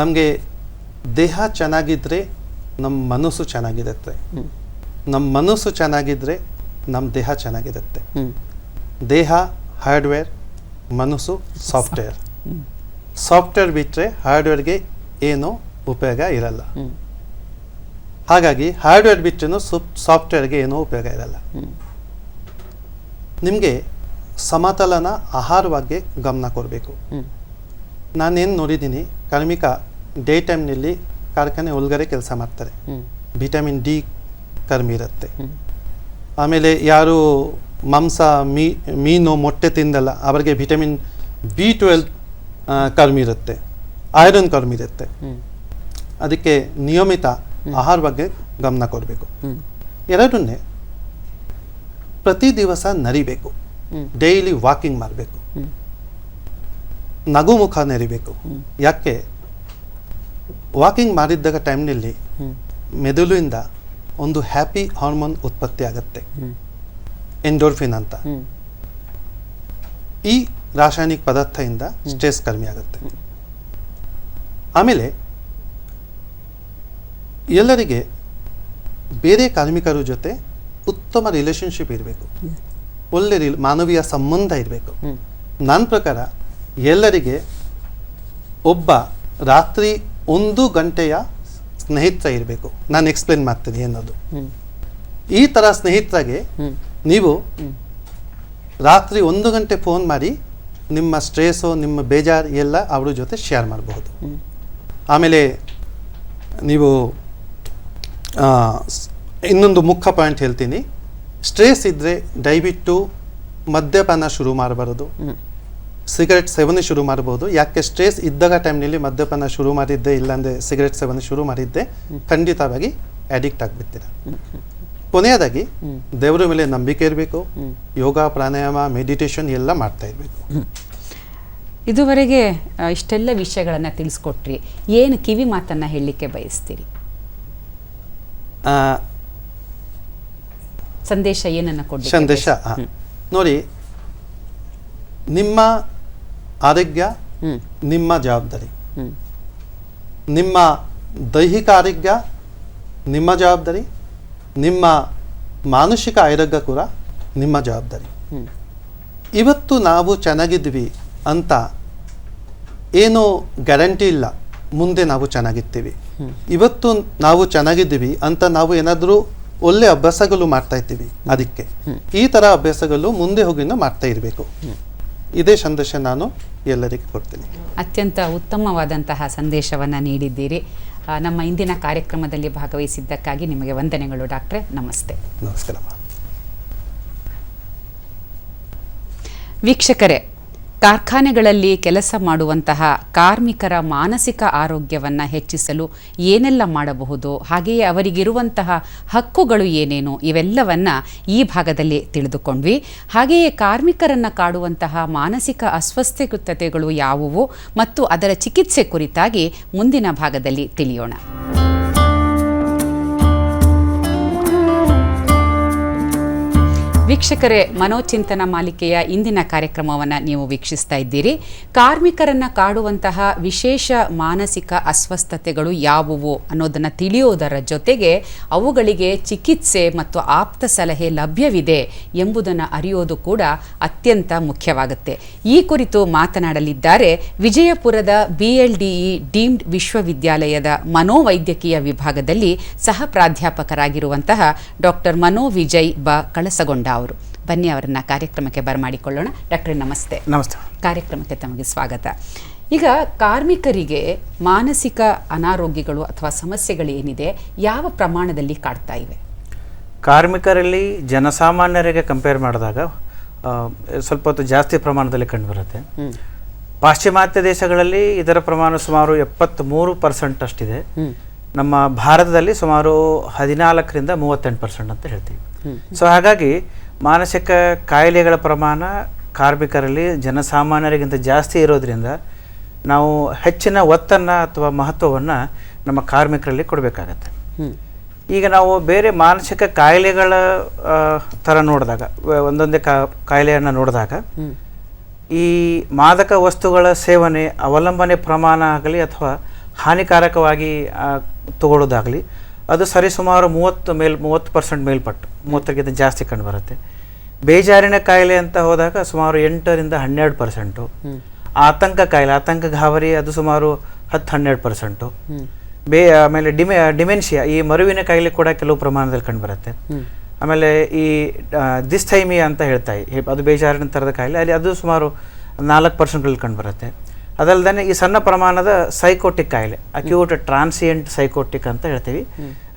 ನಮಗೆ ದೇಹ ಚೆನ್ನಾಗಿದ್ದರೆ ನಮ್ಮ ಮನಸ್ಸು ಚೆನ್ನಾಗಿರುತ್ತೆ. ನಮ್ಮ ಮನಸ್ಸು ಚೆನ್ನಾಗಿದ್ದರೆ ನಮ್ಮ ದೇಹ ಚೆನ್ನಾಗಿರುತ್ತೆ. ದೇಹ ಹಾರ್ಡ್ವೇರ್ ಮನಸ್ಸು ಸಾಫ್ಟ್ವೇರ್ ಸಾಫ್ಟ್ವೇರ್ ಬಿಟ್ಟರೆ ಹಾರ್ಡ್ವೇರ್ಗೆ ಏನೂ ಉಪಯೋಗ ಇರಲ್ಲ. ಹಾಗಾಗಿ ಹಾರ್ಡ್ವೇರ್ ಬಿಟ್ಟರೂ ಸಾಫ್ಟ್ವೇರ್ಗೆ ಏನೂ ಉಪಯೋಗ ಇರಲ್ಲ. ನಿಮಗೆ ಸಮತಲನ ಆಹಾರ ಬಗ್ಗೆ ಗಮನ ಕೊಡಬೇಕು. ನಾನೇನು ನೋಡಿದ್ದೀನಿ ಕಾರ್ಮಿಕ ಡೇ ಟೈಮ್ನಲ್ಲಿ ಕಾರ್ಖಾನೆ ಒಳಗಡೆ ಕೆಲಸ ಮಾಡ್ತಾರೆ. ವಿಟಮಿನ್ ಡಿ ಕಡಿಮೆ ಇರುತ್ತೆ. ಆಮೇಲೆ ಯಾರು ಮಾಂಸ ಮೀ ಮೀನು ಮೊಟ್ಟೆ ತಿಂದಲ್ಲ ಅವರಿಗೆ ವಿಟಮಿನ್ ಬಿ ಟ್ವೆಲ್ ಕಡಿಮೆ ಇರುತ್ತೆ. ಐರನ್ ಕಡಿಮೆ ಇರುತ್ತೆ. ಅದಕ್ಕೆ ನಿಯಮಿತ ಆಹಾರ ಬಗ್ಗೆ ಗಮನ ಕೊಡಬೇಕು. ಎರಡನ್ನೇ ಪ್ರತಿ ದಿವಸ ನರಿಬೇಕು. ಡೈಲಿ ವಾಕಿಂಗ್ ಮಾಡಬೇಕು. ನಗುಮುಖ ನೆರಿಬೇಕು. ಯಾಕೆ? ವಾಕಿಂಗ್ ಮಾಡಿದ್ದಾಗ ಟೈಮ್ನಲ್ಲಿ ಮೆದುಳಿಂದ ಒಂದು ಹ್ಯಾಪಿ ಹಾರ್ಮೋನ್ ಉತ್ಪತ್ತಿ ಆಗುತ್ತೆ. ಎಂಡೋರ್ಫಿನ್ ಅಂತ. ಈ ರಾಸಾಯನಿಕ ಪದಾರ್ಥದಿಂದ ಸ್ಟ್ರೆಸ್ ಕಡಿಮೆ ಆಗುತ್ತೆ. ಆಮೇಲೆ ಎಲ್ಲರಿಗೆ ಬೇರೆ ಕಾರ್ಮಿಕರ ಜೊತೆ ಉತ್ತಮ ರಿಲೇಶನ್ಶಿಪ್ ಇರಬೇಕು. ಒಳ್ಳೆ ರಿಲ್ ಮಾನವೀಯ ಸಂಬಂಧ ಇರಬೇಕು. ನನ್ನ ಪ್ರಕಾರ ಎಲ್ಲರಿಗೆ ಒಬ್ಬ ರಾತ್ರಿ ಒಂದು ಗಂಟೆಯ ಸ್ನೇಹಿತ ಇರಬೇಕು. ನಾನು ಎಕ್ಸ್ಪ್ಲೇನ್ ಮಾಡ್ತೀನಿ ಅನ್ನೋದು. ಈ ಥರ ಸ್ನೇಹಿತರಿಗೆ ನೀವು ರಾತ್ರಿ ಒಂದು ಗಂಟೆ ಫೋನ್ ಮಾಡಿ ನಿಮ್ಮ ಸ್ಟ್ರೆಸ್ಸು ನಿಮ್ಮ ಬೇಜಾರು ಎಲ್ಲ ಅವ್ರ ಜೊತೆ ಶೇರ್ ಮಾಡಬಹುದು. ಆಮೇಲೆ ನೀವು ಇನ್ನೊಂದು ಮುಖ್ಯ ಪಾಯಿಂಟ್ ಹೇಳ್ತೀನಿ. ಸ್ಟ್ರೆಸ್ ಇದ್ದರೆ ದಯವಿಟ್ಟು ಮದ್ಯಪಾನ ಶುರು ಮಾಡಬಾರದು. ಸಿಗರೆಟ್ ಸೇವನೆ ಶುರು ಮಾಡಬಹುದು. ಯಾಕೆ ಸ್ಟ್ರೆಸ್ ಇದ್ದಾಗ ಟೈಮ್ನಲ್ಲಿ ಮದ್ಯಪಾನ ಶುರು ಮಾಡಿದ್ದೆ ಇಲ್ಲಾಂದರೆ ಸಿಗರೆಟ್ ಸೇವನೆ ಶುರು ಮಾಡಿದ್ದೆ ಖಂಡಿತವಾಗಿ ಅಡಿಕ್ಟ್ ಆಗಿಬಿಡ್ತೀರ. ಕೊನೆಯದಾಗಿ ದೇವರ ಮೇಲೆ ನಂಬಿಕೆ ಇರಬೇಕು ಯೋಗ ಪ್ರಾಣಾಯಾಮ ಮೆಡಿಟೇಷನ್ ಎಲ್ಲ ಮಾಡ್ತಾ ಇರಬೇಕು. ಇದುವರೆಗೆ ಇಷ್ಟೆಲ್ಲ ವಿಷಯಗಳನ್ನು ತಿಳಿಸ್ಕೊಟ್ರಿ. ಏನು ಕಿವಿ ಮಾತನ್ನು ಹೇಳಲಿಕ್ಕೆ ಬಯಸ್ತೀರಿ? ಸಂದೇಶ ಏನನ್ನು ಕೊಡಿ ಸಂದೇಶ ನೋಡಿ ನಿಮ್ಮ ಆರೋಗ್ಯ ನಿಮ್ಮ ಜವಾಬ್ದಾರಿ. ನಿಮ್ಮ ದೈಹಿಕ ಆರೋಗ್ಯ ನಿಮ್ಮ ಜವಾಬ್ದಾರಿ ನಿಮ್ಮ ಮಾನಸಿಕ ಆರೋಗ್ಯ ಕೂಡ ನಿಮ್ಮ ಜವಾಬ್ದಾರಿ. ಇವತ್ತು ನಾವು ಚೆನ್ನಾಗಿದ್ವಿ ಅಂತ ಏನೂ ಗ್ಯಾರಂಟಿ ಇಲ್ಲ. ಮುಂದೆ ನಾವು ಚೆನ್ನಾಗಿರ್ತೀವಿ. ಇವತ್ತು ನಾವು ಚೆನ್ನಾಗಿದ್ದೀವಿ ಅಂತ ನಾವು ಏನಾದರೂ ಒಳ್ಳೆ ಅಭ್ಯಾಸಗಳು ಮಾಡ್ತಾ ಇದ್ದೀವಿ ಅದಕ್ಕೆ. ಈ ಥರ ಅಭ್ಯಾಸಗಳು ಮುಂದೆ ಹೋಗಿನ ಮಾಡ್ತಾ ಇರಬೇಕು. ಇದೇ ಸಂದೇಶ ನಾನು ಎಲ್ಲರಿಗೂ ಕೊಡ್ತೀನಿ. ಅತ್ಯಂತ ಉತ್ತಮವಾದಂತಹ ಸಂದೇಶವನ್ನು ನೀಡಿದ್ದೀರಿ. ನಮ್ಮ ಇಂದಿನ ಕಾರ್ಯಕ್ರಮದಲ್ಲಿ ಭಾಗವಹಿಸಿದ್ದಕ್ಕಾಗಿ ನಿಮಗೆ ವಂದನೆಗಳು ಡಾಕ್ಟ್ರೆ. ನಮಸ್ತೆ. ನಮಸ್ಕಾರ. ವೀಕ್ಷಕರೇ ಕಾರ್ಖಾನೆಗಳಲ್ಲಿ ಕೆಲಸ ಮಾಡುವಂತಹ ಕಾರ್ಮಿಕರ ಮಾನಸಿಕ ಆರೋಗ್ಯವನ್ನು ಹೆಚ್ಚಿಸಲು ಏನೆಲ್ಲ ಮಾಡಬಹುದು, ಹಾಗೆಯೇ ಅವರಿಗಿರುವಂತಹ ಹಕ್ಕುಗಳು ಏನೇನು, ಇವೆಲ್ಲವನ್ನ ಈ ಭಾಗದಲ್ಲಿ ತಿಳಿದುಕೊಂಡ್ವಿ. ಹಾಗೆಯೇ ಕಾರ್ಮಿಕರನ್ನು ಕಾಡುವಂತಹ ಮಾನಸಿಕ ಅಸ್ವಸ್ಥತೆಗಳು ಯಾವುವು ಮತ್ತು ಅದರ ಚಿಕಿತ್ಸೆ ಕುರಿತಾಗಿ ಮುಂದಿನ ಭಾಗದಲ್ಲಿ ತಿಳಿಯೋಣ. ವೀಕ್ಷಕರೇ, ಮನೋಚಿಂತನ ಮಾಲಿಕೆಯ ಇಂದಿನ ಕಾರ್ಯಕ್ರಮವನ್ನು ನೀವು ವೀಕ್ಷಿಸ್ತಾ ಇದ್ದೀರಿ. ಕಾರ್ಮಿಕರನ್ನ ಕಾಡುವಂತಹ ವಿಶೇಷ ಮಾನಸಿಕ ಅಸ್ವಸ್ಥತೆಗಳು ಯಾವುವು ಅನ್ನೋದನ್ನು ತಿಳಿಯೋದರ ಜೊತೆಗೆ ಅವುಗಳಿಗೆ ಚಿಕಿತ್ಸೆ ಮತ್ತು ಆಪ್ತ ಸಲಹೆ ಲಭ್ಯವಿದೆ ಎಂಬುದನ್ನು ಅರಿಯೋದು ಕೂಡ ಅತ್ಯಂತ ಮುಖ್ಯವಾಗುತ್ತೆ. ಈ ಕುರಿತು ಮಾತನಾಡಲಿದ್ದಾರೆ ವಿಜಯಪುರದ ಬಿಎಲ್ಡಿಇ ಡೀಮ್ಡ್ ವಿಶ್ವವಿದ್ಯಾಲಯದ ಮನೋವೈದ್ಯಕೀಯ ವಿಭಾಗದಲ್ಲಿ ಸಹ ಪ್ರಾಧ್ಯಾಪಕರಾಗಿರುವಂತಹ ಡಾಕ್ಟರ್ ಮನೋ ವಿಜಯ್ ಬ ಕಳಸಗೊಂಡ ಅವರು. ಬನ್ನಿ ಅವರನ್ನ ಕಾರ್ಯಕ್ರಮಕ್ಕೆ ಬರಮಾಡಿಕೊಳ್ಳೋಣ. ಡಾಕ್ಟರ್ ನಮಸ್ತೆ. ನಮಸ್ತೆ. ಕಾರ್ಯಕ್ರಮಕ್ಕೆ ತಮಗೆ ಸ್ವಾಗತ. ಈಗ ಕಾರ್ಮಿಕರಿಗೆ ಮಾನಸಿಕ ಅನಾರೋಗ್ಯಗಳು ಅಥವಾ ಸಮಸ್ಯೆಗಳು ಏನಿದೆ ಯಾವ ಪ್ರಮಾಣದಲ್ಲಿ ಕಾಡ್ತಾ ಇವೆ? ಕಾರ್ಮಿಕರಲ್ಲಿ ಜನಸಾಮಾನ್ಯರಿಗೆ ಕಂಪೇರ್ ಮಾಡಿದಾಗ ಸ್ವಲ್ಪ ಹೊತ್ತು ಜಾಸ್ತಿ ಪ್ರಮಾಣದಲ್ಲಿ ಕಂಡುಬರುತ್ತೆ ಪಾಶ್ಚಿಮಾತ್ಯ ದೇಶಗಳಲ್ಲಿ ಇದರ ಪ್ರಮಾಣ ಸುಮಾರು ಎಪ್ಪತ್ತ್ಮೂರು ಪರ್ಸೆಂಟ್ ಅಷ್ಟಿದೆ. ನಮ್ಮ ಭಾರತದಲ್ಲಿ ಸುಮಾರು ಹದಿನಾಲ್ಕರಿಂದ ಮೂವತ್ತೆಂಟು ಪರ್ಸೆಂಟ್ ಅಂತ ಹೇಳ್ತೀವಿ. ಸೊ ಹಾಗಾಗಿ ಮಾನಸಿಕ ಕಾಯಿಲೆಗಳ ಪ್ರಮಾಣ ಕಾರ್ಮಿಕರಲ್ಲಿ ಜನಸಾಮಾನ್ಯರಿಗಿಂತ ಜಾಸ್ತಿ ಇರೋದ್ರಿಂದ ನಾವು ಹೆಚ್ಚಿನ ಒತ್ತನ್ನು ಅಥವಾ ಮಹತ್ವವನ್ನು ನಮ್ಮ ಕಾರ್ಮಿಕರಲ್ಲಿ ಕೊಡಬೇಕಾಗತ್ತೆ. ಈಗ ನಾವು ಬೇರೆ ಮಾನಸಿಕ ಕಾಯಿಲೆಗಳ ಥರ ನೋಡಿದಾಗ ಒಂದೊಂದೇ ಕಾ ಕಾಯಿಲೆಯನ್ನು ನೋಡಿದಾಗ ಈ ಮಾದಕ ವಸ್ತುಗಳ ಸೇವನೆ ಅವಲಂಬನೆ ಪ್ರಮಾಣ ಆಗಲಿ ಅಥವಾ ಹಾನಿಕಾರಕವಾಗಿ ತಗೊಳ್ಳೋದಾಗಲಿ ಅದು ಸರಿಸುಮಾರು ಮೂವತ್ತು ಮೇಲ್ ಮೂವತ್ತು ಪರ್ಸೆಂಟ್ ಮೇಲ್ಪಟ್ಟು ಮೂವತ್ತಕ್ಕಿಂತ ಜಾಸ್ತಿ ಕಂಡುಬರುತ್ತೆ ಬೇಜಾರಿನ ಕಾಯಿಲೆ ಅಂತ ಹೋದಾಗ ಸುಮಾರು ಎಂಟರಿಂದ ಹನ್ನೆರಡು ಪರ್ಸೆಂಟು. ಆತಂಕ ಕಾಯಿಲೆ ಆತಂಕ ಗಾಬರಿ ಅದು ಸುಮಾರು ಹತ್ತು ಹನ್ನೆರಡು ಪರ್ಸೆಂಟು. ಬೇ ಆಮೇಲೆ ಡಿಮೆ ಡಿಮೆನ್ಷಿಯಾ ಈ ಮರುವಿನ ಕಾಯಿಲೆ ಕೂಡ ಕೆಲವು ಪ್ರಮಾಣದಲ್ಲಿ ಕಂಡುಬರುತ್ತೆ ಆಮೇಲೆ ಈ ದಿಸ್ಥೈಮಿಯಾ ಅಂತ ಹೇಳ್ತಾ ಇ- ಅದು ಬೇಜಾರಿನ ಥರದ ಕಾಯಿಲೆ ಅಲ್ಲಿ ಅದು ಸುಮಾರು ನಾಲ್ಕು ಪರ್ಸೆಂಟ್ಗಳಲ್ಲಿ ಕಂಡುಬರುತ್ತೆ ಅದಲ್ಲದೆ ಈ ಸಣ್ಣ ಪ್ರಮಾಣದ ಸೈಕೋಟಿಕ್ ಕಾಯಿಲೆ ಅಕ್ಯೂಟ್ ಟ್ರಾನ್ಸಿಯೆಂಟ್ ಸೈಕೋಟಿಕ್ ಅಂತ ಹೇಳ್ತೀವಿ.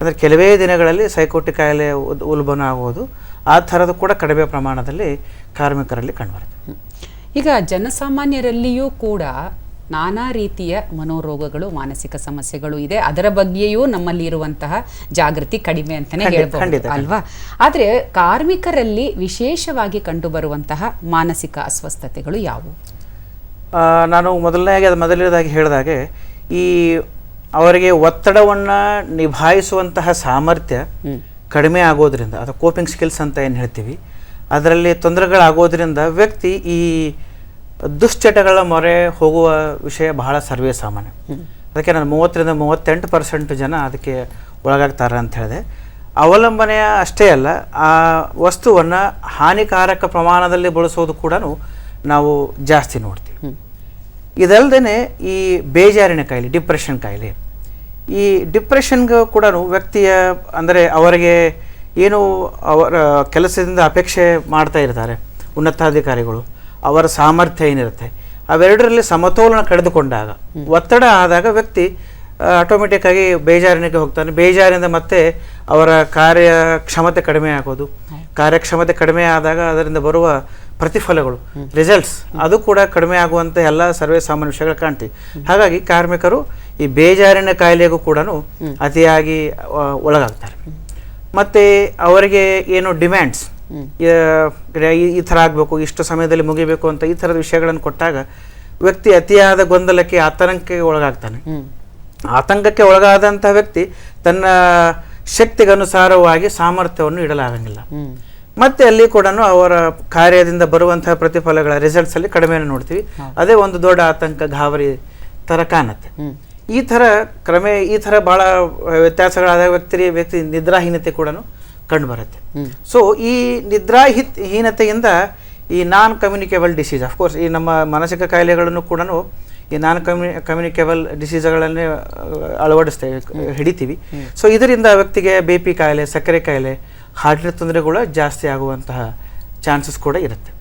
ಅಂದರೆ ಕೆಲವೇ ದಿನಗಳಲ್ಲಿ ಸೈಕೋಟಿಕ್ ಕಾಯಿಲೆ ಉದ್- ಉಲ್ಬಣ ಆಗೋದು. ಆ ಥರದ ಕೂಡ ಕಡಿಮೆ ಪ್ರಮಾಣದಲ್ಲಿ ಕಾರ್ಮಿಕರಲ್ಲಿ ಕಂಡುಬರುತ್ತೆ. ಈಗ ಜನಸಾಮಾನ್ಯರಲ್ಲಿಯೂ ಕೂಡ ನಾನಾ ರೀತಿಯ ಮನೋರೋಗಗಳು ಮಾನಸಿಕ ಸಮಸ್ಯೆಗಳು ಇದೆ. ಅದರ ಬಗ್ಗೆಯೂ ನಮ್ಮಲ್ಲಿ ಇರುವಂತಹ ಜಾಗೃತಿ ಕಡಿಮೆ ಅಂತಾನೆ ಹೇಳ್ಬೋದು ಅಲ್ವಾ? ಆದರೆ ಕಾರ್ಮಿಕರಲ್ಲಿ ವಿಶೇಷವಾಗಿ ಕಂಡುಬರುವಂತಹ ಮಾನಸಿಕ ಅಸ್ವಸ್ಥತೆಗಳು ಯಾವುವು? ನಾನು ಮೊದಲನೇ ಅದು ಮೊದಲನೇದಾಗಿ ಹೇಳಿದಾಗೆ ಈ ಅವರಿಗೆ ಒತ್ತಡವನ್ನು ನಿಭಾಯಿಸುವಂತಹ ಸಾಮರ್ಥ್ಯ ಕಡಿಮೆ ಆಗೋದ್ರಿಂದ ಅದು ಕೋಪಿಂಗ್ ಸ್ಕಿಲ್ಸ್ ಅಂತ ಏನು ಹೇಳ್ತೀವಿ ಅದರಲ್ಲಿ ತೊಂದರೆಗಳಾಗೋದ್ರಿಂದ ವ್ಯಕ್ತಿ ಈ ದುಶ್ಚಟಗಳ ಮೊರೆ ಹೋಗುವ ವಿಷಯ ಬಹಳ ಸರ್ವೇ ಸಾಮಾನ್ಯ. ಅದಕ್ಕೆ ನಾನು ಮೂವತ್ತರಿಂದ ಮೂವತ್ತೆಂಟು ಪರ್ಸೆಂಟ್ ಜನ ಅದಕ್ಕೆ ಒಳಗಾಗ್ತಾರೆ ಅಂತ ಹೇಳಿದೆ. ಅವಲಂಬನೆಯ ಅಷ್ಟೇ ಅಲ್ಲ ಆ ವಸ್ತುವನ್ನು ಹಾನಿಕಾರಕ ಪ್ರಮಾಣದಲ್ಲಿ ಬಳಸೋದು ಕೂಡ ನಾವು ಜಾಸ್ತಿ ನೋಡ್ತೀವಿ. ಇದಲ್ಲದೆ ಈ ಬೇಜಾರಿನ ಕಾಯಿಲೆ ಡಿಪ್ರೆಷನ್ ಕಾಯಿಲೆ. ಈ ಡಿಪ್ರೆಷನ್ಗೂ ಕೂಡ ವ್ಯಕ್ತಿಯ ಅಂದರೆ ಅವರಿಗೆ ಏನು ಅವರ ಕೆಲಸದಿಂದ ಅಪೇಕ್ಷೆ ಮಾಡ್ತಾ ಇರ್ತಾರೆ ಉನ್ನತಾಧಿಕಾರಿಗಳು ಅವರ ಸಾಮರ್ಥ್ಯ ಏನಿರುತ್ತೆ ಅವೆರಡರಲ್ಲಿ ಸಮತೋಲನ ಕಳೆದುಕೊಂಡಾಗ ಒತ್ತಡ ಆದಾಗ ವ್ಯಕ್ತಿ ಆಟೋಮೆಟಿಕ್ಕಾಗಿ ಬೇಜಾರಿನಕ್ಕೆ ಹೋಗ್ತಾನೆ. ಬೇಜಾರಿಂದ ಮತ್ತೆ ಅವರ ಕಾರ್ಯಕ್ಷಮತೆ ಕಡಿಮೆ ಆಗೋದು. ಕಾರ್ಯಕ್ಷಮತೆ ಕಡಿಮೆ ಆದಾಗ ಅದರಿಂದ ಬರುವ ಪ್ರತಿಫಲಗಳು ರಿಸಲ್ಟ್ಸ್ ಅದು ಕೂಡ ಕಡಿಮೆ ಆಗುವಂಥ ಎಲ್ಲ ಸರ್ವೇ ಸಾಮಾನ್ಯ ವಿಷಯಗಳು ಕಾಣ್ತೀವಿ. ಹಾಗಾಗಿ ಕಾರ್ಮಿಕರು ಈ ಬೇಜಾರಿನ ಕಾಯಿಲೆಗೂ ಕೂಡ ಅತಿಯಾಗಿ ಒಳಗಾಗ್ತಾರೆ. ಮತ್ತು ಅವರಿಗೆ ಏನು ಡಿಮ್ಯಾಂಡ್ಸ್ ಈ ಥರ ಆಗಬೇಕು, ಇಷ್ಟು ಸಮಯದಲ್ಲಿ ಮುಗಿಬೇಕು ಅಂತ ಈ ಥರದ ವಿಷಯಗಳನ್ನು ಕೊಟ್ಟಾಗ ವ್ಯಕ್ತಿ ಅತಿಯಾದ ಗೊಂದಲಕ್ಕೆ, ಆತಂಕಕ್ಕೆ ಒಳಗಾಗ್ತಾನೆ. ಆತಂಕಕ್ಕೆ ಒಳಗಾದಂಥ ವ್ಯಕ್ತಿ ತನ್ನ ಶಕ್ತಿಗನುಸಾರವಾಗಿ ಸಾಮರ್ಥ್ಯವನ್ನು ಇಡಲಾಗಂಗಿಲ್ಲ. ಮತ್ತೆ ಅಲ್ಲಿ ಕೂಡ ಅವರ ಕಾರ್ಯದಿಂದ ಬರುವಂತಹ ಪ್ರತಿಫಲಗಳ ರಿಸಲ್ಟ್ಸ್ ಅಲ್ಲಿ ಕಡಿಮೆ ನೋಡ್ತೀವಿ. ಅದೇ ಒಂದು ದೊಡ್ಡ ಆತಂಕ ಗಾಬರಿ ತರ ಕಾಣುತ್ತೆ. ಈ ಥರ ಕ್ರಮೇ ಈ ಥರ ಬಹಳ ವ್ಯತ್ಯಾಸಗಳಾದ ವ್ಯಕ್ತಿ ವ್ಯಕ್ತಿ ನಿದ್ರಾಹೀನತೆ ಕೂಡ ಬರುತ್ತೆ. ಸೊ ಈ ನಿದ್ರಾಹಿತ್ ಹೀನತೆಯಿಂದ ಈ ನಾನ್ ಕಮ್ಯುನಿಕೇಬಲ್ ಡಿಸೀಸ್ ಅಫ್ಕೋರ್ಸ್ ಈ ನಮ್ಮ ಮಾನಸಿಕ ಕಾಯಿಲೆಗಳನ್ನು ಕೂಡ ಈ ನಾನ್ ಕಮ್ಯು ಕಮ್ಯುನಿಕೇಬಲ್ ಡಿಸೀಸ್ಗಳನ್ನೇ ಅಳವಡಿಸ್ತೇವೆ ಹಿಡಿತೀವಿ. ಸೊ ಇದರಿಂದ ವ್ಯಕ್ತಿಗೆ ಬಿ ಪಿ ಕಾಯಿಲೆ ಸಕ್ಕರೆ ಕಾಯಿಲೆ ಹಾರ್ಟಿನ ತೊಂದರೆಗಳು ಜಾಸ್ತಿ ಆಗುವಂತಹ ಚಾನ್ಸಸ್ ಕೂಡ ಇರುತ್ತೆ.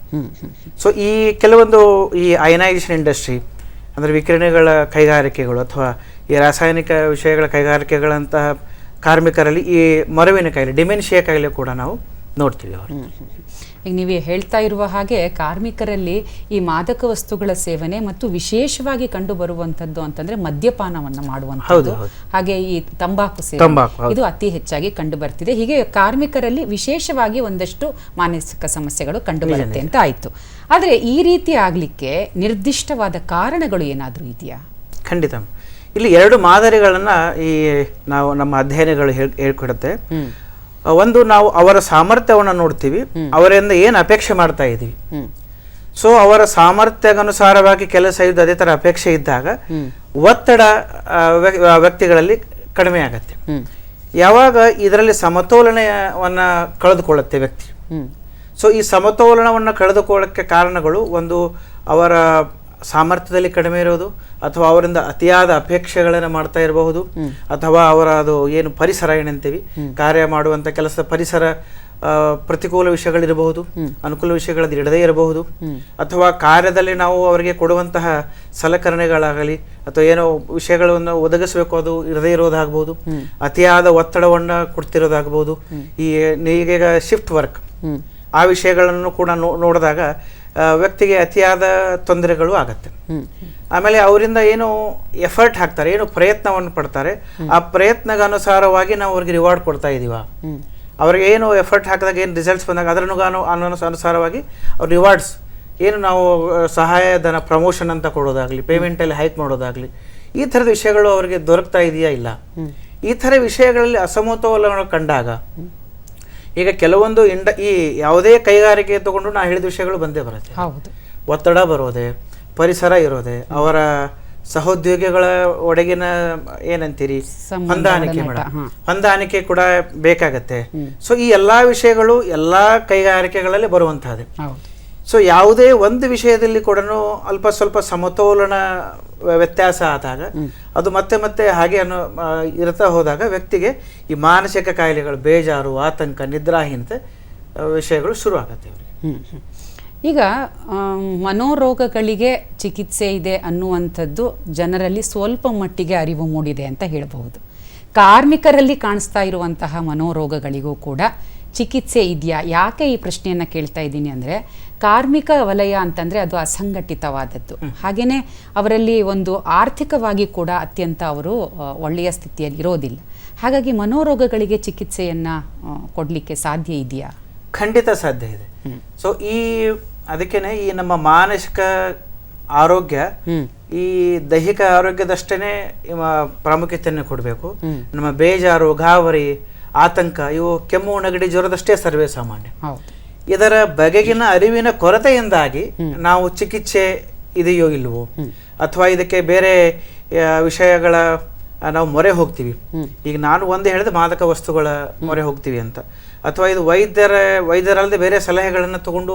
ಸೊ ಈ ಕೆಲವೊಂದು ಈ ಅಯನೈಸೇಷನ್ ಇಂಡಸ್ಟ್ರಿ ಅಂದರೆ ವಿಕಿರಣಗಳ ಕೈಗಾರಿಕೆಗಳು ಅಥವಾ ಈ ರಾಸಾಯನಿಕ ವಿಷಯಗಳ ಕೈಗಾರಿಕೆಗಳಂತಹ ಕಾರ್ಮಿಕರಲ್ಲಿ ಈ ಮರವಿನ ಕಾಯಿಲೆ ಡಿಮೆನ್ಷಿಯಾ ಕಾಯಿಲೆ ಕೂಡ ನಾವು ನೋಡ್ತೀವಿ ಅವರು. ಈಗ ನೀವು ಹೇಳ್ತಾ ಇರುವ ಹಾಗೆ ಕಾರ್ಮಿಕರಲ್ಲಿ ಈ ಮಾದಕ ವಸ್ತುಗಳ ಸೇವನೆ ಮತ್ತು ವಿಶೇಷವಾಗಿ ಕಂಡು ಬರುವಂತದ್ದು ಅಂತಂದ್ರೆ ಮದ್ಯಪಾನವನ್ನ ಮಾಡುವಂಥದ್ದು. ಹೌದು. ಹಾಗೆ ಈ ತಂಬಾಕು ಸೇವನೆ. ಇದು ಅತಿ ಹೆಚ್ಚಾಗಿ ಕಂಡು ಬರ್ತಿದೆ. ಹೀಗೆ ಕಾರ್ಮಿಕರಲ್ಲಿ ವಿಶೇಷವಾಗಿ ಒಂದಷ್ಟು ಮಾನಸಿಕ ಸಮಸ್ಯೆಗಳು ಕಂಡು ಬರುತ್ತೆ ಅಂತ ಆಯ್ತು. ಆದ್ರೆ ಈ ರೀತಿ ಆಗ್ಲಿಕ್ಕೆ ನಿರ್ದಿಷ್ಟವಾದ ಕಾರಣಗಳು ಏನಾದರೂ ಇದೆಯಾ? ಖಂಡಿತ. ಇಲ್ಲಿ ಎರಡು ಮಾದರಿಗಳನ್ನು ಈ ನಾವು ನಮ್ಮ ಅಧ್ಯಯನಗಳು ಹೇಳ್ ಹೇಳ್ಕೊಡುತ್ತೆ. ಒಂದು ನಾವು ಅವರ ಸಾಮರ್ಥ್ಯವನ್ನು ನೋಡ್ತೀವಿ ಅವರಿಂದ ಏನು ಅಪೇಕ್ಷೆ ಮಾಡ್ತಾ ಇದ್ದೀವಿ. ಸೊ ಅವರ ಸಾಮರ್ಥ್ಯಗನುಸಾರವಾಗಿ ಕೆಲಸ ಇದ್ದು ಅದೇ ಥರ ಅಪೇಕ್ಷೆ ಇದ್ದಾಗ ಒತ್ತಡ ವ್ಯಕ್ತಿಗಳಲ್ಲಿ ಕಡಿಮೆ ಆಗತ್ತೆ. ಯಾವಾಗ ಇದರಲ್ಲಿ ಸಮತೋಲನವನ್ನು ಕಳೆದುಕೊಳ್ಳುತ್ತೆ ವ್ಯಕ್ತಿ. ಸೊ ಈ ಸಮತೋಲನವನ್ನು ಕಳೆದುಕೊಳ್ಳೋಕ್ಕೆ ಕಾರಣಗಳು ಒಂದು ಅವರ ಸಾಮರ್ಥ್ಯದಲ್ಲಿ ಕಡಿಮೆ ಇರೋದು ಅಥವಾ ಅವರಿಂದ ಅತಿಯಾದ ಅಪೇಕ್ಷೆಗಳನ್ನು ಮಾಡ್ತಾ ಇರಬಹುದು ಅಥವಾ ಅವರ ಅದು ಏನು ಪರಿಸರ ಏನಂತೀವಿ ಕಾರ್ಯ ಮಾಡುವಂಥ ಕೆಲಸದ ಪರಿಸರ ಪ್ರತಿಕೂಲ ವಿಷಯಗಳಿರಬಹುದು ಅನುಕೂಲ ವಿಷಯಗಳದ್ದು ಇಡದೇ ಇರಬಹುದು ಅಥವಾ ಕಾರ್ಯದಲ್ಲಿ ನಾವು ಅವರಿಗೆ ಕೊಡುವಂತಹ ಸಲಕರಣೆಗಳಾಗಲಿ ಅಥವಾ ಏನೋ ವಿಷಯಗಳನ್ನು ಒದಗಿಸಬೇಕು ಅದು ಇರದೇ ಇರೋದಾಗಬಹುದು ಅತಿಯಾದ ಒತ್ತಡವನ್ನು ಕೊಡ್ತಿರೋದಾಗಬಹುದು ಈ ಈಗ ಶಿಫ್ಟ್ ವರ್ಕ್ ಆ ವಿಷಯಗಳನ್ನು ಕೂಡ ನೋಡಿದಾಗ ವ್ಯಕ್ತಿಗೆ ಅತಿಯಾದ ತೊಂದರೆಗಳು ಆಗುತ್ತೆ. ಆಮೇಲೆ ಅವರಿಂದ ಏನು ಎಫರ್ಟ್ ಹಾಕ್ತಾರೆ ಏನು ಪ್ರಯತ್ನವನ್ನು ಪಡ್ತಾರೆ ಆ ಪ್ರಯತ್ನಗ ಅನುಸಾರವಾಗಿ ನಾವು ಅವ್ರಿಗೆ ರಿವಾರ್ಡ್ ಕೊಡ್ತಾ ಇದೀವ. ಅವ್ರಿಗೆ ಏನು ಎಫರ್ಟ್ ಹಾಕಿದಾಗ ಏನು ರಿಸಲ್ಟ್ಸ್ ಬಂದಾಗ ಅದರನ್ನು ಅನುಸಾರವಾಗಿ ಅವ್ರ ರಿವಾರ್ಡ್ಸ್ ಏನು ನಾವು ಸಹಾಯ ಸಹಾಯಧನ ಪ್ರಮೋಷನ್ ಅಂತ ಕೊಡೋದಾಗ್ಲಿ ಪೇಮೆಂಟಲ್ಲಿ ಹೈಕ್ ಮಾಡೋದಾಗ್ಲಿ ಈ ಥರದ ವಿಷಯಗಳು ಅವರಿಗೆ ದೊರಕ್ತಾ ಇದೆಯಾ ಇಲ್ಲ? ಈ ಥರ ವಿಷಯಗಳಲ್ಲಿ ಅಸಮತೋಲನ ಕಂಡಾಗ ಈಗ ಕೆಲವೊಂದು ಇಂಡ ಈ ಯಾವುದೇ ಕೈಗಾರಿಕೆ ತಗೊಂಡು ನಾ ಹೇಳಿದ ವಿಷಯಗಳು ಬಂದೇ ಬರುತ್ತೆ. ಹೌದು. ಒತ್ತಡ ಬರೋದೆ ಪರಿಸರ ಇರೋದೆ ಅವರ ಸಹೋದ್ಯೋಗಿಗಳ ಒಡಗಿನ ಏನಂತೀರಿ? ಹೊಂದಾಣಿಕೆ ಮೇಡಮ್ ಹೊಂದಾಣಿಕೆ ಕೂಡ ಬೇಕಾಗತ್ತೆ. ಸೊ ಈ ಎಲ್ಲಾ ವಿಷಯಗಳು ಎಲ್ಲಾ ಕೈಗಾರಿಕೆಗಳಲ್ಲಿ ಬರುವಂತಹದ್ದು. ಹೌದು. ಸೊ ಯಾವುದೇ ಒಂದು ವಿಷಯದಲ್ಲಿ ಕೂಡ ಅಲ್ಪ ಸ್ವಲ್ಪ ಸಮತೋಲನ ವ್ಯತ್ಯಾಸ ಆದಾಗ ಅದು ಮತ್ತೆ ಮತ್ತೆ ಹಾಗೆ ಅನ್ನೋ ಇರ್ತಾ ಹೋದಾಗ ವ್ಯಕ್ತಿಗೆ ಈ ಮಾನಸಿಕ ಕಾಯಿಲೆಗಳು ಬೇಜಾರು ಆತಂಕ ನಿದ್ರಾಹೀನತೆ ವಿಷಯಗಳು ಶುರು ಆಗುತ್ತೆ ಅವರಿಗೆ. ಈಗ ಮನೋರೋಗಗಳಿಗೆ ಚಿಕಿತ್ಸೆ ಇದೆ ಅನ್ನುವಂಥದ್ದು ಜನರಲ್ಲಿ ಸ್ವಲ್ಪ ಮಟ್ಟಿಗೆ ಅರಿವು ಮೂಡಿದೆ ಅಂತ ಹೇಳಬಹುದು. ಕಾರ್ಮಿಕರಲ್ಲಿ ಕಾಣಿಸ್ತಾ ಇರುವಂತಹ ಮನೋರೋಗಗಳಿಗೂ ಕೂಡ ಚಿಕಿತ್ಸೆ ಇದೆಯಾ? ಯಾಕೆ ಈ ಪ್ರಶ್ನೆಯನ್ನು ಕೇಳ್ತಾ ಇದ್ದೀನಿ ಅಂದರೆ ಕಾರ್ಮಿಕ ವಲಯ ಅಂತಂದರೆ ಅದು ಅಸಂಘಟಿತವಾದದ್ದು. ಹಾಗೆಯೇ ಅವರಲ್ಲಿ ಒಂದು ಆರ್ಥಿಕವಾಗಿ ಕೂಡ ಅತ್ಯಂತ ಅವರು ಒಳ್ಳೆಯ ಸ್ಥಿತಿಯಲ್ಲಿ ಇರೋದಿಲ್ಲ. ಹಾಗಾಗಿ ಮನೋರೋಗಗಳಿಗೆ ಚಿಕಿತ್ಸೆಯನ್ನು ಕೊಡಲಿಕ್ಕೆ ಸಾಧ್ಯ ಇದೆಯಾ? ಖಂಡಿತ ಸಾಧ್ಯ ಇದೆ. ಸೊ ಈ ಅದಕ್ಕೇನೆ ಈ ನಮ್ಮ ಮಾನಸಿಕ ಆರೋಗ್ಯ ಈ ದೈಹಿಕ ಆರೋಗ್ಯದಷ್ಟೇ ಪ್ರಾಮುಖ್ಯತೆಯನ್ನು ಕೊಡಬೇಕು. ನಮ್ಮ ಬೇಜಾರು ಗಾಬರಿ ಆತಂಕ ಇವು ಕೆಮ್ಮು ನೆಗಡಿ ಜ್ವರದಷ್ಟೇ ಸರ್ವೇ ಸಾಮಾನ್ಯ. ಇದರ ಬಗೆಗಿನ ಅರಿವಿನ ಕೊರತೆಯಿಂದಾಗಿ ನಾವು ಚಿಕಿತ್ಸೆ ಇದೆಯೋ ಇಲ್ವೋ? ಅಥವಾ ಇದಕ್ಕೆ ಬೇರೆ ವಿಷಯಗಳ ನಾವು ಮೊರೆ ಹೋಗ್ತೀವಿ. ಈಗ ನಾನು ಒಂದೇ ಹೇಳಿದ ಮಾದಕ ವಸ್ತುಗಳ ಮೊರೆ ಹೋಗ್ತೀವಿ ಅಂತ. ಅಥವಾ ಇದು ವೈದ್ಯರ ವೈದ್ಯರಲ್ಲದೆ ಬೇರೆ ಸಲಹೆಗಳನ್ನು ತಗೊಂಡು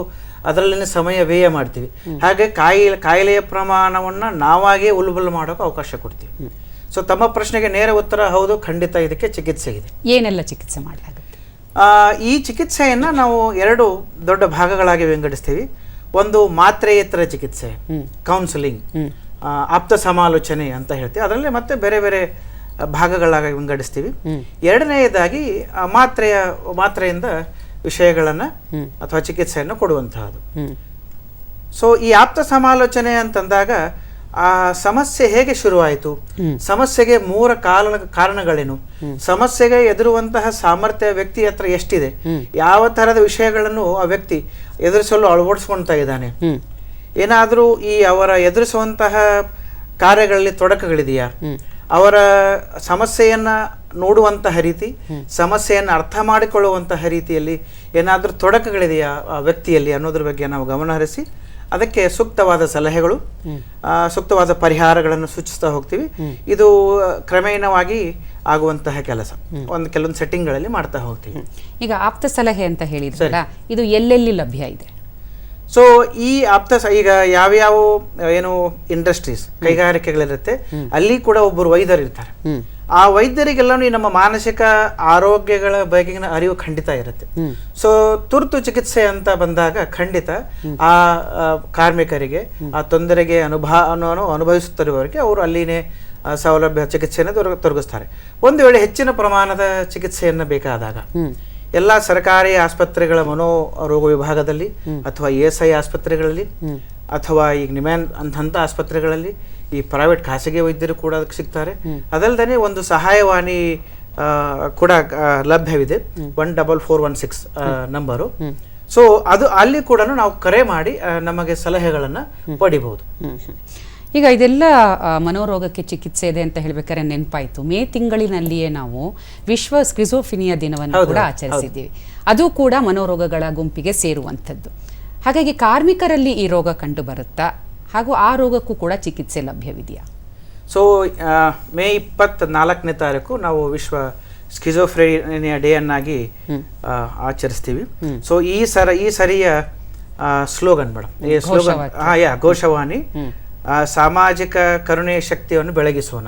ಅದರಲ್ಲಿನ ಸಮಯ ವ್ಯಯ ಮಾಡ್ತೀವಿ. ಹಾಗೆ ಕಾಯಿಲೆ ಕಾಯಿಲೆಯ ಪ್ರಮಾಣವನ್ನು ನಾವಾಗೇ ಉಲ್ಬಲ್ ಮಾಡೋಕೆ ಅವಕಾಶ ಕೊಡ್ತೀವಿ. ಸೊ ತಮ್ಮ ಪ್ರಶ್ನೆಗೆ ನೇರ ಉತ್ತರ ಹೌದು ಖಂಡಿತ ಇದಕ್ಕೆ ಚಿಕಿತ್ಸೆ ಇದೆ. ಏನೆಲ್ಲ ಚಿಕಿತ್ಸೆ ಮಾಡಲಾಗುತ್ತೆ? ಈ ಚಿಕಿತ್ಸೆಯನ್ನು ನಾವು ಎರಡು ದೊಡ್ಡ ಭಾಗಗಳಾಗಿ ವಿಂಗಡಿಸ್ತೀವಿ. ಒಂದು ಮಾತ್ರೆಯೇತರ ಚಿಕಿತ್ಸೆ ಕೌನ್ಸಿಲಿಂಗ್ ಆಪ್ತ ಸಮಾಲೋಚನೆ ಅಂತ ಹೇಳ್ತೀವಿ. ಅದರಲ್ಲಿ ಮತ್ತೆ ಬೇರೆ ಬೇರೆ ಭಾಗಗಳಾಗಿ ವಿಂಗಡಿಸ್ತೀವಿ. ಎರಡನೆಯದಾಗಿ ಮಾತ್ರೆಯ ಮಾತ್ರೆಯಿಂದ ವಿಷಯಗಳನ್ನು ಅಥವಾ ಚಿಕಿತ್ಸೆಯನ್ನು ಕೊಡುವಂತಹದ್ದು. ಸೊ ಈ ಆಪ್ತ ಸಮಾಲೋಚನೆ ಅಂತಂದಾಗ ಆ ಸಮಸ್ಯೆ ಹೇಗೆ ಶುರುವಾಯಿತು? ಸಮಸ್ಯೆಗೆ ಮೂರ ಕಾರಣ ಕಾರಣಗಳೇನು? ಸಮಸ್ಯೆಗೆ ಎದುರುವಂತಹ ಸಾಮರ್ಥ್ಯ ವ್ಯಕ್ತಿ ಹತ್ರ ಎಷ್ಟಿದೆ? ಯಾವ ತರದ ವಿಷಯಗಳನ್ನು ಆ ವ್ಯಕ್ತಿ ಎದುರಿಸಲು ಅಳವಡಿಸ್ಕೊಳ್ತಾ ಇದ್ದಾನೆ? ಏನಾದರೂ ಈ ಅವರ ಎದುರಿಸುವಂತಹ ಕಾರ್ಯಗಳಲ್ಲಿ ತೊಡಕಗಳಿದೆಯಾ? ಅವರ ಸಮಸ್ಯೆಯನ್ನ ನೋಡುವಂತಹ ರೀತಿ ಸಮಸ್ಯೆಯನ್ನು ಅರ್ಥ ಮಾಡಿಕೊಳ್ಳುವಂತಹ ರೀತಿಯಲ್ಲಿ ಏನಾದರೂ ತೊಡಕಗಳಿದೆಯಾ ಆ ವ್ಯಕ್ತಿಯಲ್ಲಿ ಅನ್ನೋದ್ರ ಬಗ್ಗೆ ನಾವು ಗಮನ ಹರಿಸಿ ಅದಕ್ಕೆ ಸೂಕ್ತವಾದ ಸಲಹೆಗಳು ಸೂಕ್ತವಾದ ಪರಿಹಾರಗಳನ್ನು ಸೂಚಿಸ್ತಾ ಹೋಗ್ತೀವಿ. ಇದು ಕ್ರಮೇಣವಾಗಿ ಆಗುವಂತಹ ಕೆಲಸ. ಒಂದು ಕೆಲವೊಂದು ಸೆಟ್ಟಿಂಗ್ಗಳಲ್ಲಿ ಮಾಡ್ತಾ ಹೋಗ್ತೀವಿ. ಈಗ ಆಪ್ತ ಸಲಹೆ ಅಂತ ಹೇಳಿದ್ರಲ್ಲ ಇದು ಎಲ್ಲೆಲ್ಲಿ ಲಭ್ಯ ಇದೆ? ಸೊ ಈ ಆಪ್ತ ಈಗ ಈಗ ಯಾವ್ಯಾವ ಏನು ಇಂಡಸ್ಟ್ರೀಸ್ ಕೈಗಾರಿಕೆಗಳಿರುತ್ತೆ ಅಲ್ಲಿ ಕೂಡ ಒಬ್ಬರು ವೈದ್ಯರು ಇರ್ತಾರೆ ಆ ವೈದ್ಯರಿಗೆಲ್ಲ ನಮ್ಮ ಮಾನಸಿಕ ಆರೋಗ್ಯಗಳ ಬಗೆಗಿನ ಅರಿವು ಖಂಡಿತ ಇರುತ್ತೆ. ಸೊ ತುರ್ತು ಚಿಕಿತ್ಸೆ ಅಂತ ಬಂದಾಗ ಖಂಡಿತ ಆ ಕಾರ್ಮಿಕರಿಗೆ ಆ ತೊಂದರೆಗೆ ಅನುಭವ ಅನುಭವಿಸುತ್ತಿರುವವರಿಗೆ ಅವರು ಅಲ್ಲಿನೇ ಸೌಲಭ್ಯ ಚಿಕಿತ್ಸೆಯನ್ನು ತೊರಗಿಸ್ತಾರೆ. ಒಂದು ವೇಳೆ ಹೆಚ್ಚಿನ ಪ್ರಮಾಣದ ಚಿಕಿತ್ಸೆಯನ್ನು ಬೇಕಾದಾಗ ಎಲ್ಲ ಸರ್ಕಾರಿ ಆಸ್ಪತ್ರೆಗಳ ಮನೋ ರೋಗ ವಿಭಾಗದಲ್ಲಿ ಅಥವಾ ಇ ಎಸ್ ಐ ಆಸ್ಪತ್ರೆಗಳಲ್ಲಿ ಅಥವಾ ಈಗ ನಿಮ್ಯಾನ್ ಅಂತ ಆಸ್ಪತ್ರೆಗಳಲ್ಲಿ ಈ ಪ್ರೈವೇಟ್ ಖಾಸಗಿ ವೈದ್ಯರು ಕೂಡ ಅದಕ್ಕೆ ಸಿಗ್ತಾರೆ. ಅದಲ್ಲದೆ ಒಂದು ಸಹಾಯವಾಣಿ ಕೂಡ ಲಭ್ಯವಿದೆ. One double four one six number. So ಅದು ಅಲ್ಲಿ ಕೂಡ ನಾವು ಕರೆ ಮಾಡಿ ನಮಗೆ ಸಲಹೆಗಳನ್ನು ಪಡಿಬಹುದು. ಈಗ ಇದೆಲ್ಲ ಮನೋರೋಗಕ್ಕೆ ಚಿಕಿತ್ಸೆ ಇದೆ ಅಂತ ಹೇಳ್ಬೇಕಾದ್ರೆ ನೆನಪಾಯಿತು. ಮೇ ತಿಂಗಳಿನಲ್ಲಿಯೇ ನಾವು ವಿಶ್ವ ಸ್ಕ್ರಿಸೋಫಿನಿಯಾ ದಿನವನ್ನು ಕೂಡ. ಆಚರಿಸಿದ್ದೀವಿ. ಅದು ಕೂಡ ಮನೋರೋಗಗಳ ಗುಂಪಿಗೆ ಸೇರುವಂಥದ್ದು. ಹಾಗಾಗಿ ಕಾರ್ಮಿಕರಲ್ಲಿ ಈ ರೋಗ ಕಂಡು ಬರುತ್ತಾ? ಹಾಗೂ ಆ ರೋಗಕ್ಕೂ ಕೂಡ ಚಿಕಿತ್ಸೆ ಲಭ್ಯವಿದೆಯಾ? ಸೊ ಮೇ ಇಪ್ಪತ್ತ್ ನಾಲ್ಕನೇ ತಾರೀಕು ನಾವು ವಿಶ್ವ ಸ್ಕಿಜೋಫ್ರೇನಿಯಾ ಡೇ ಅನ್ನಾಗಿ ಆಚರಿಸ್ತೀವಿ. ಸೊ ಈ ಸರ ಈ ಸರಿಯ ಸ್ಲೋಗನ್ ಮೇಡಮ್ ಈ ಸ್ಲೋಗನ್. ಹಾ ಯಾ ಘೋಷವಾಣಿ. ಸಾಮಾಜಿಕ ಕರುಣೆಯ ಶಕ್ತಿಯನ್ನು ಬೆಳಗಿಸೋಣ.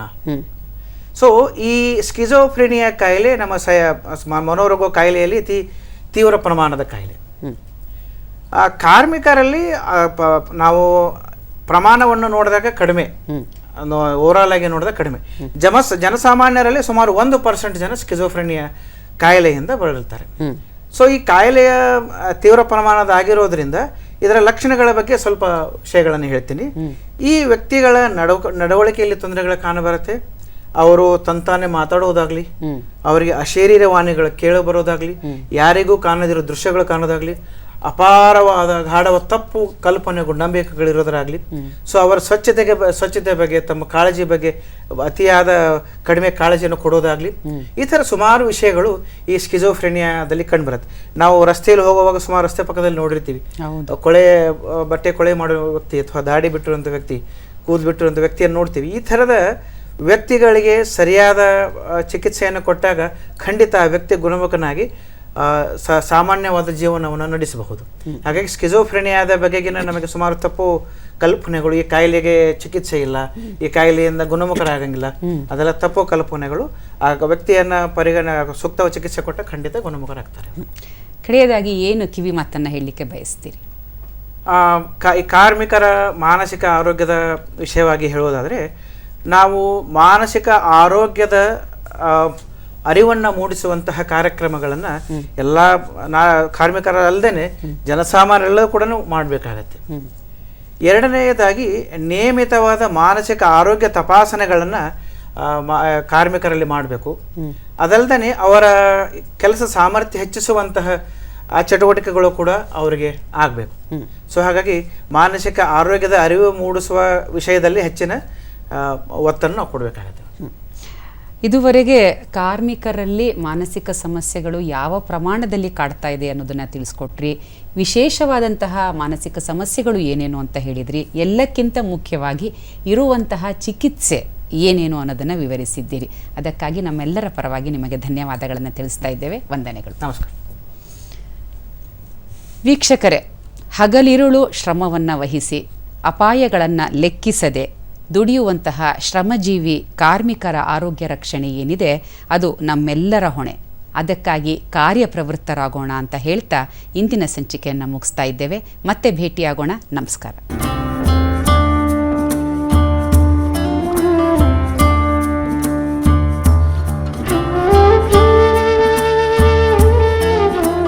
ಸೊ ಈ ಸ್ಕಿಜೋಫ್ರೇನಿಯಾ ಕಾಯಿಲೆ ನಮ್ಮ ಸಯ ಮನೋರೋಗ ಕಾಯಿಲೆಯಲ್ಲಿ ಅತಿ ತೀವ್ರ ಪ್ರಮಾಣದ ಕಾಯಿಲೆ. ಕಾರ್ಮಿಕರಲ್ಲಿ ನಾವು ಪ್ರಮಾಣವನ್ನು ನೋಡಿದಾಗ ಕಡಿಮೆ. ಓವರಾಲ್ ಆಗಿ ನೋಡಿದಾಗ ಕಡಿಮೆ. ಜಮಸ್ ಜನಸಾಮಾನ್ಯರಲ್ಲಿ ಸುಮಾರು ಒಂದು ಪರ್ಸೆಂಟ್ ಜನ ಸ್ಕಿಜೋಫ್ರೆನಿಯ ಕಾಯಿಲೆಯಿಂದ ಬಳಲ್ತಾರೆ ಸೊ ಈ ಕಾಯಿಲೆಯ ತೀವ್ರ ಪ್ರಮಾಣದ ಆಗಿರೋದ್ರಿಂದ ಇದರ ಲಕ್ಷಣಗಳ ಬಗ್ಗೆ ಸ್ವಲ್ಪ ವಿಷಯಗಳನ್ನು ಹೇಳ್ತೀನಿ. ಈ ವ್ಯಕ್ತಿಗಳ ನಡವ ನಡವಳಿಕೆಯಲ್ಲಿ ತೊಂದರೆಗಳು ಕಾಣಬರುತ್ತೆ ಅವರು ತಂತಾನೆ ಮಾತಾಡೋದಾಗ್ಲಿ ಅವರಿಗೆ ಅಶರೀರವಾಣಿಗಳು ಕೇಳಿ ಬರೋದಾಗ್ಲಿ ಯಾರಿಗೂ ಕಾಣದಿರೋ ದೃಶ್ಯಗಳು ಕಾಣೋದಾಗ್ಲಿ ಅಪಾರವಾದ ಗಾಢವ ತಪ್ಪು ಕಲ್ಪನೆಗಳು ನಂಬಿಕೆಗಳಿರೋದಾಗ್ಲಿ ಸೊ ಅವರ ಸ್ವಚ್ಛತೆಗೆ ಸ್ವಚ್ಛತೆ ಬಗ್ಗೆ ತಮ್ಮ ಕಾಳಜಿ ಬಗ್ಗೆ ಅತಿಯಾದ ಕಡಿಮೆ ಕಾಳಜಿಯನ್ನು ಕೊಡೋದಾಗ್ಲಿ. ಈ ಥರ ಸುಮಾರು ವಿಷಯಗಳು ಈ ಸ್ಕಿಜೋಫ್ರೆನಿಯಾದಲ್ಲಿ ಕಂಡುಬರುತ್ತೆ. ನಾವು ರಸ್ತೆಯಲ್ಲಿ ಹೋಗುವಾಗ ಸುಮಾರು ರಸ್ತೆ ಪಕ್ಕದಲ್ಲಿ ನೋಡಿರ್ತೀವಿ. ಕೊಳೆ ಬಟ್ಟೆ ಕೊಳೆ ಮಾಡುವ ವ್ಯಕ್ತಿ ಅಥವಾ ದಾಡಿ ಬಿಟ್ಟಿರುವಂಥ ವ್ಯಕ್ತಿ ಕೂದಲು ಬಿಟ್ಟಿರುವಂಥ ವ್ಯಕ್ತಿಯನ್ನು ನೋಡ್ತೀವಿ. ಈ ಥರದ ವ್ಯಕ್ತಿಗಳಿಗೆ ಸರಿಯಾದ ಚಿಕಿತ್ಸೆಯನ್ನು ಕೊಟ್ಟಾಗ ಖಂಡಿತ ಆ ವ್ಯಕ್ತಿ ಗುಣಮುಖನಾಗಿ ಸಾಮಾನ್ಯವಾದ ಜೀವನವನ್ನು ನಡೆಸಬಹುದು. ಹಾಗಾಗಿ ಸ್ಕಿಜೋಫ್ರೆನಿಯಾದ ಬಗೆಗಿನ ನಮಗೆ ಸುಮಾರು ತಪ್ಪು ಕಲ್ಪನೆಗಳು ಈ ಕಾಯಿಲೆಗೆ ಚಿಕಿತ್ಸೆ ಇಲ್ಲ ಈ ಕಾಯಿಲೆಯಿಂದ ಗುಣಮುಖರಾಗಂಗಿಲ್ಲ ಅದೆಲ್ಲ ತಪ್ಪು ಕಲ್ಪನೆಗಳು. ಆ ವ್ಯಕ್ತಿಯನ್ನ ಪರಿಗಣ ಸೂಕ್ತ ಚಿಕಿತ್ಸೆ ಕೊಟ್ಟ ಖಂಡಿತ ಗುಣಮುಖರಾಗ್ತಾರೆ. ಕಡೆಯದಾಗಿ ಏನು ಕಿವಿ ಮಾತನ್ನು ಹೇಳಲಿಕ್ಕೆ ಬಯಸ್ತೀರಿ? ಈ ಕಾರ್ಮಿಕರ ಮಾನಸಿಕ ಆರೋಗ್ಯದ ವಿಷಯವಾಗಿ ಹೇಳೋದಾದರೆ ನಾವು ಮಾನಸಿಕ ಆರೋಗ್ಯದ ಅರಿವನ್ನು ಮೂಡಿಸುವಂತಹ ಕಾರ್ಯಕ್ರಮಗಳನ್ನು ಎಲ್ಲ ನಾ ಕಾರ್ಮಿಕರಲ್ಲದೇ ಜನಸಾಮಾನ್ಯರೆಲ್ಲರೂ ಕೂಡ ಮಾಡಬೇಕಾಗತ್ತೆ. ಎರಡನೆಯದಾಗಿ ನಿಯಮಿತವಾದ ಮಾನಸಿಕ ಆರೋಗ್ಯ ತಪಾಸಣೆಗಳನ್ನು ಕಾರ್ಮಿಕರಲ್ಲಿ ಮಾಡಬೇಕು. ಅದಲ್ಲದೆ ಅವರ ಕೆಲಸ ಸಾಮರ್ಥ್ಯ ಹೆಚ್ಚಿಸುವಂತಹ, ಆ ಚಟುವಟಿಕೆಗಳು ಕೂಡ ಅವರಿಗೆ ಆಗಬೇಕು. ಸೊ, ಹಾಗಾಗಿ ಮಾನಸಿಕ ಆರೋಗ್ಯದ ಅರಿವು ಮೂಡಿಸುವ ವಿಷಯದಲ್ಲಿ ಹೆಚ್ಚಿನ ಒತ್ತನ್ನು ನಾವು ಕೊಡಬೇಕಾಗತ್ತೆ. ಇದುವರೆಗೆ ಕಾರ್ಮಿಕರಲ್ಲಿ ಮಾನಸಿಕ ಸಮಸ್ಯೆಗಳು ಯಾವ ಪ್ರಮಾಣದಲ್ಲಿ ಕಾಡ್ತಾ ಇದೆ ಅನ್ನೋದನ್ನ ತಿಳಿಸ್ಕೊಟ್ರಿ. ವಿಶೇಷವಾದಂತಹ ಮಾನಸಿಕ ಸಮಸ್ಯೆಗಳು ಏನೇನು ಅಂತ ಹೇಳಿದ್ರಿ. ಎಲ್ಲಕ್ಕಿಂತ ಮುಖ್ಯವಾಗಿ ಇರುವಂತಹ ಚಿಕಿತ್ಸೆ ಏನೇನು ಅನ್ನೋದನ್ನು ವಿವರಿಸಿದ್ದೀರಿ. ಅದಕ್ಕಾಗಿ ನಮ್ಮೆಲ್ಲರ ಪರವಾಗಿ ನಿಮಗೆ ಧನ್ಯವಾದಗಳನ್ನು ತಿಳಿಸ್ತಾ ಇದ್ದೇವೆ. ವಂದನೆಗಳು. ನಮಸ್ಕಾರ. ವೀಕ್ಷಕರೇ ಹಗಲಿರುಳು ಶ್ರಮವನ್ನು ವಹಿಸಿ ಅಪಾಯಗಳನ್ನು ಲೆಕ್ಕಿಸದೆ ದುಡಿಯುವಂತಹ ಶ್ರಮಜೀವಿ ಕಾರ್ಮಿಕರ ಆರೋಗ್ಯ ರಕ್ಷಣೆ ಏನಿದೆ, ಅದು ನಮ್ಮೆಲ್ಲರ ಹೊಣೆ. ಅದಕ್ಕಾಗಿ ಕಾರ್ಯಪ್ರವೃತ್ತರಾಗೋಣ ಅಂತ ಹೇಳ್ತಾ ಇಂದಿನ ಸಂಚಿಕೆಯನ್ನು ಮುಗಿಸ್ತಾ ಇದ್ದೇವೆ. ಮತ್ತೆ ಭೇಟಿಯಾಗೋಣ. ನಮಸ್ಕಾರ.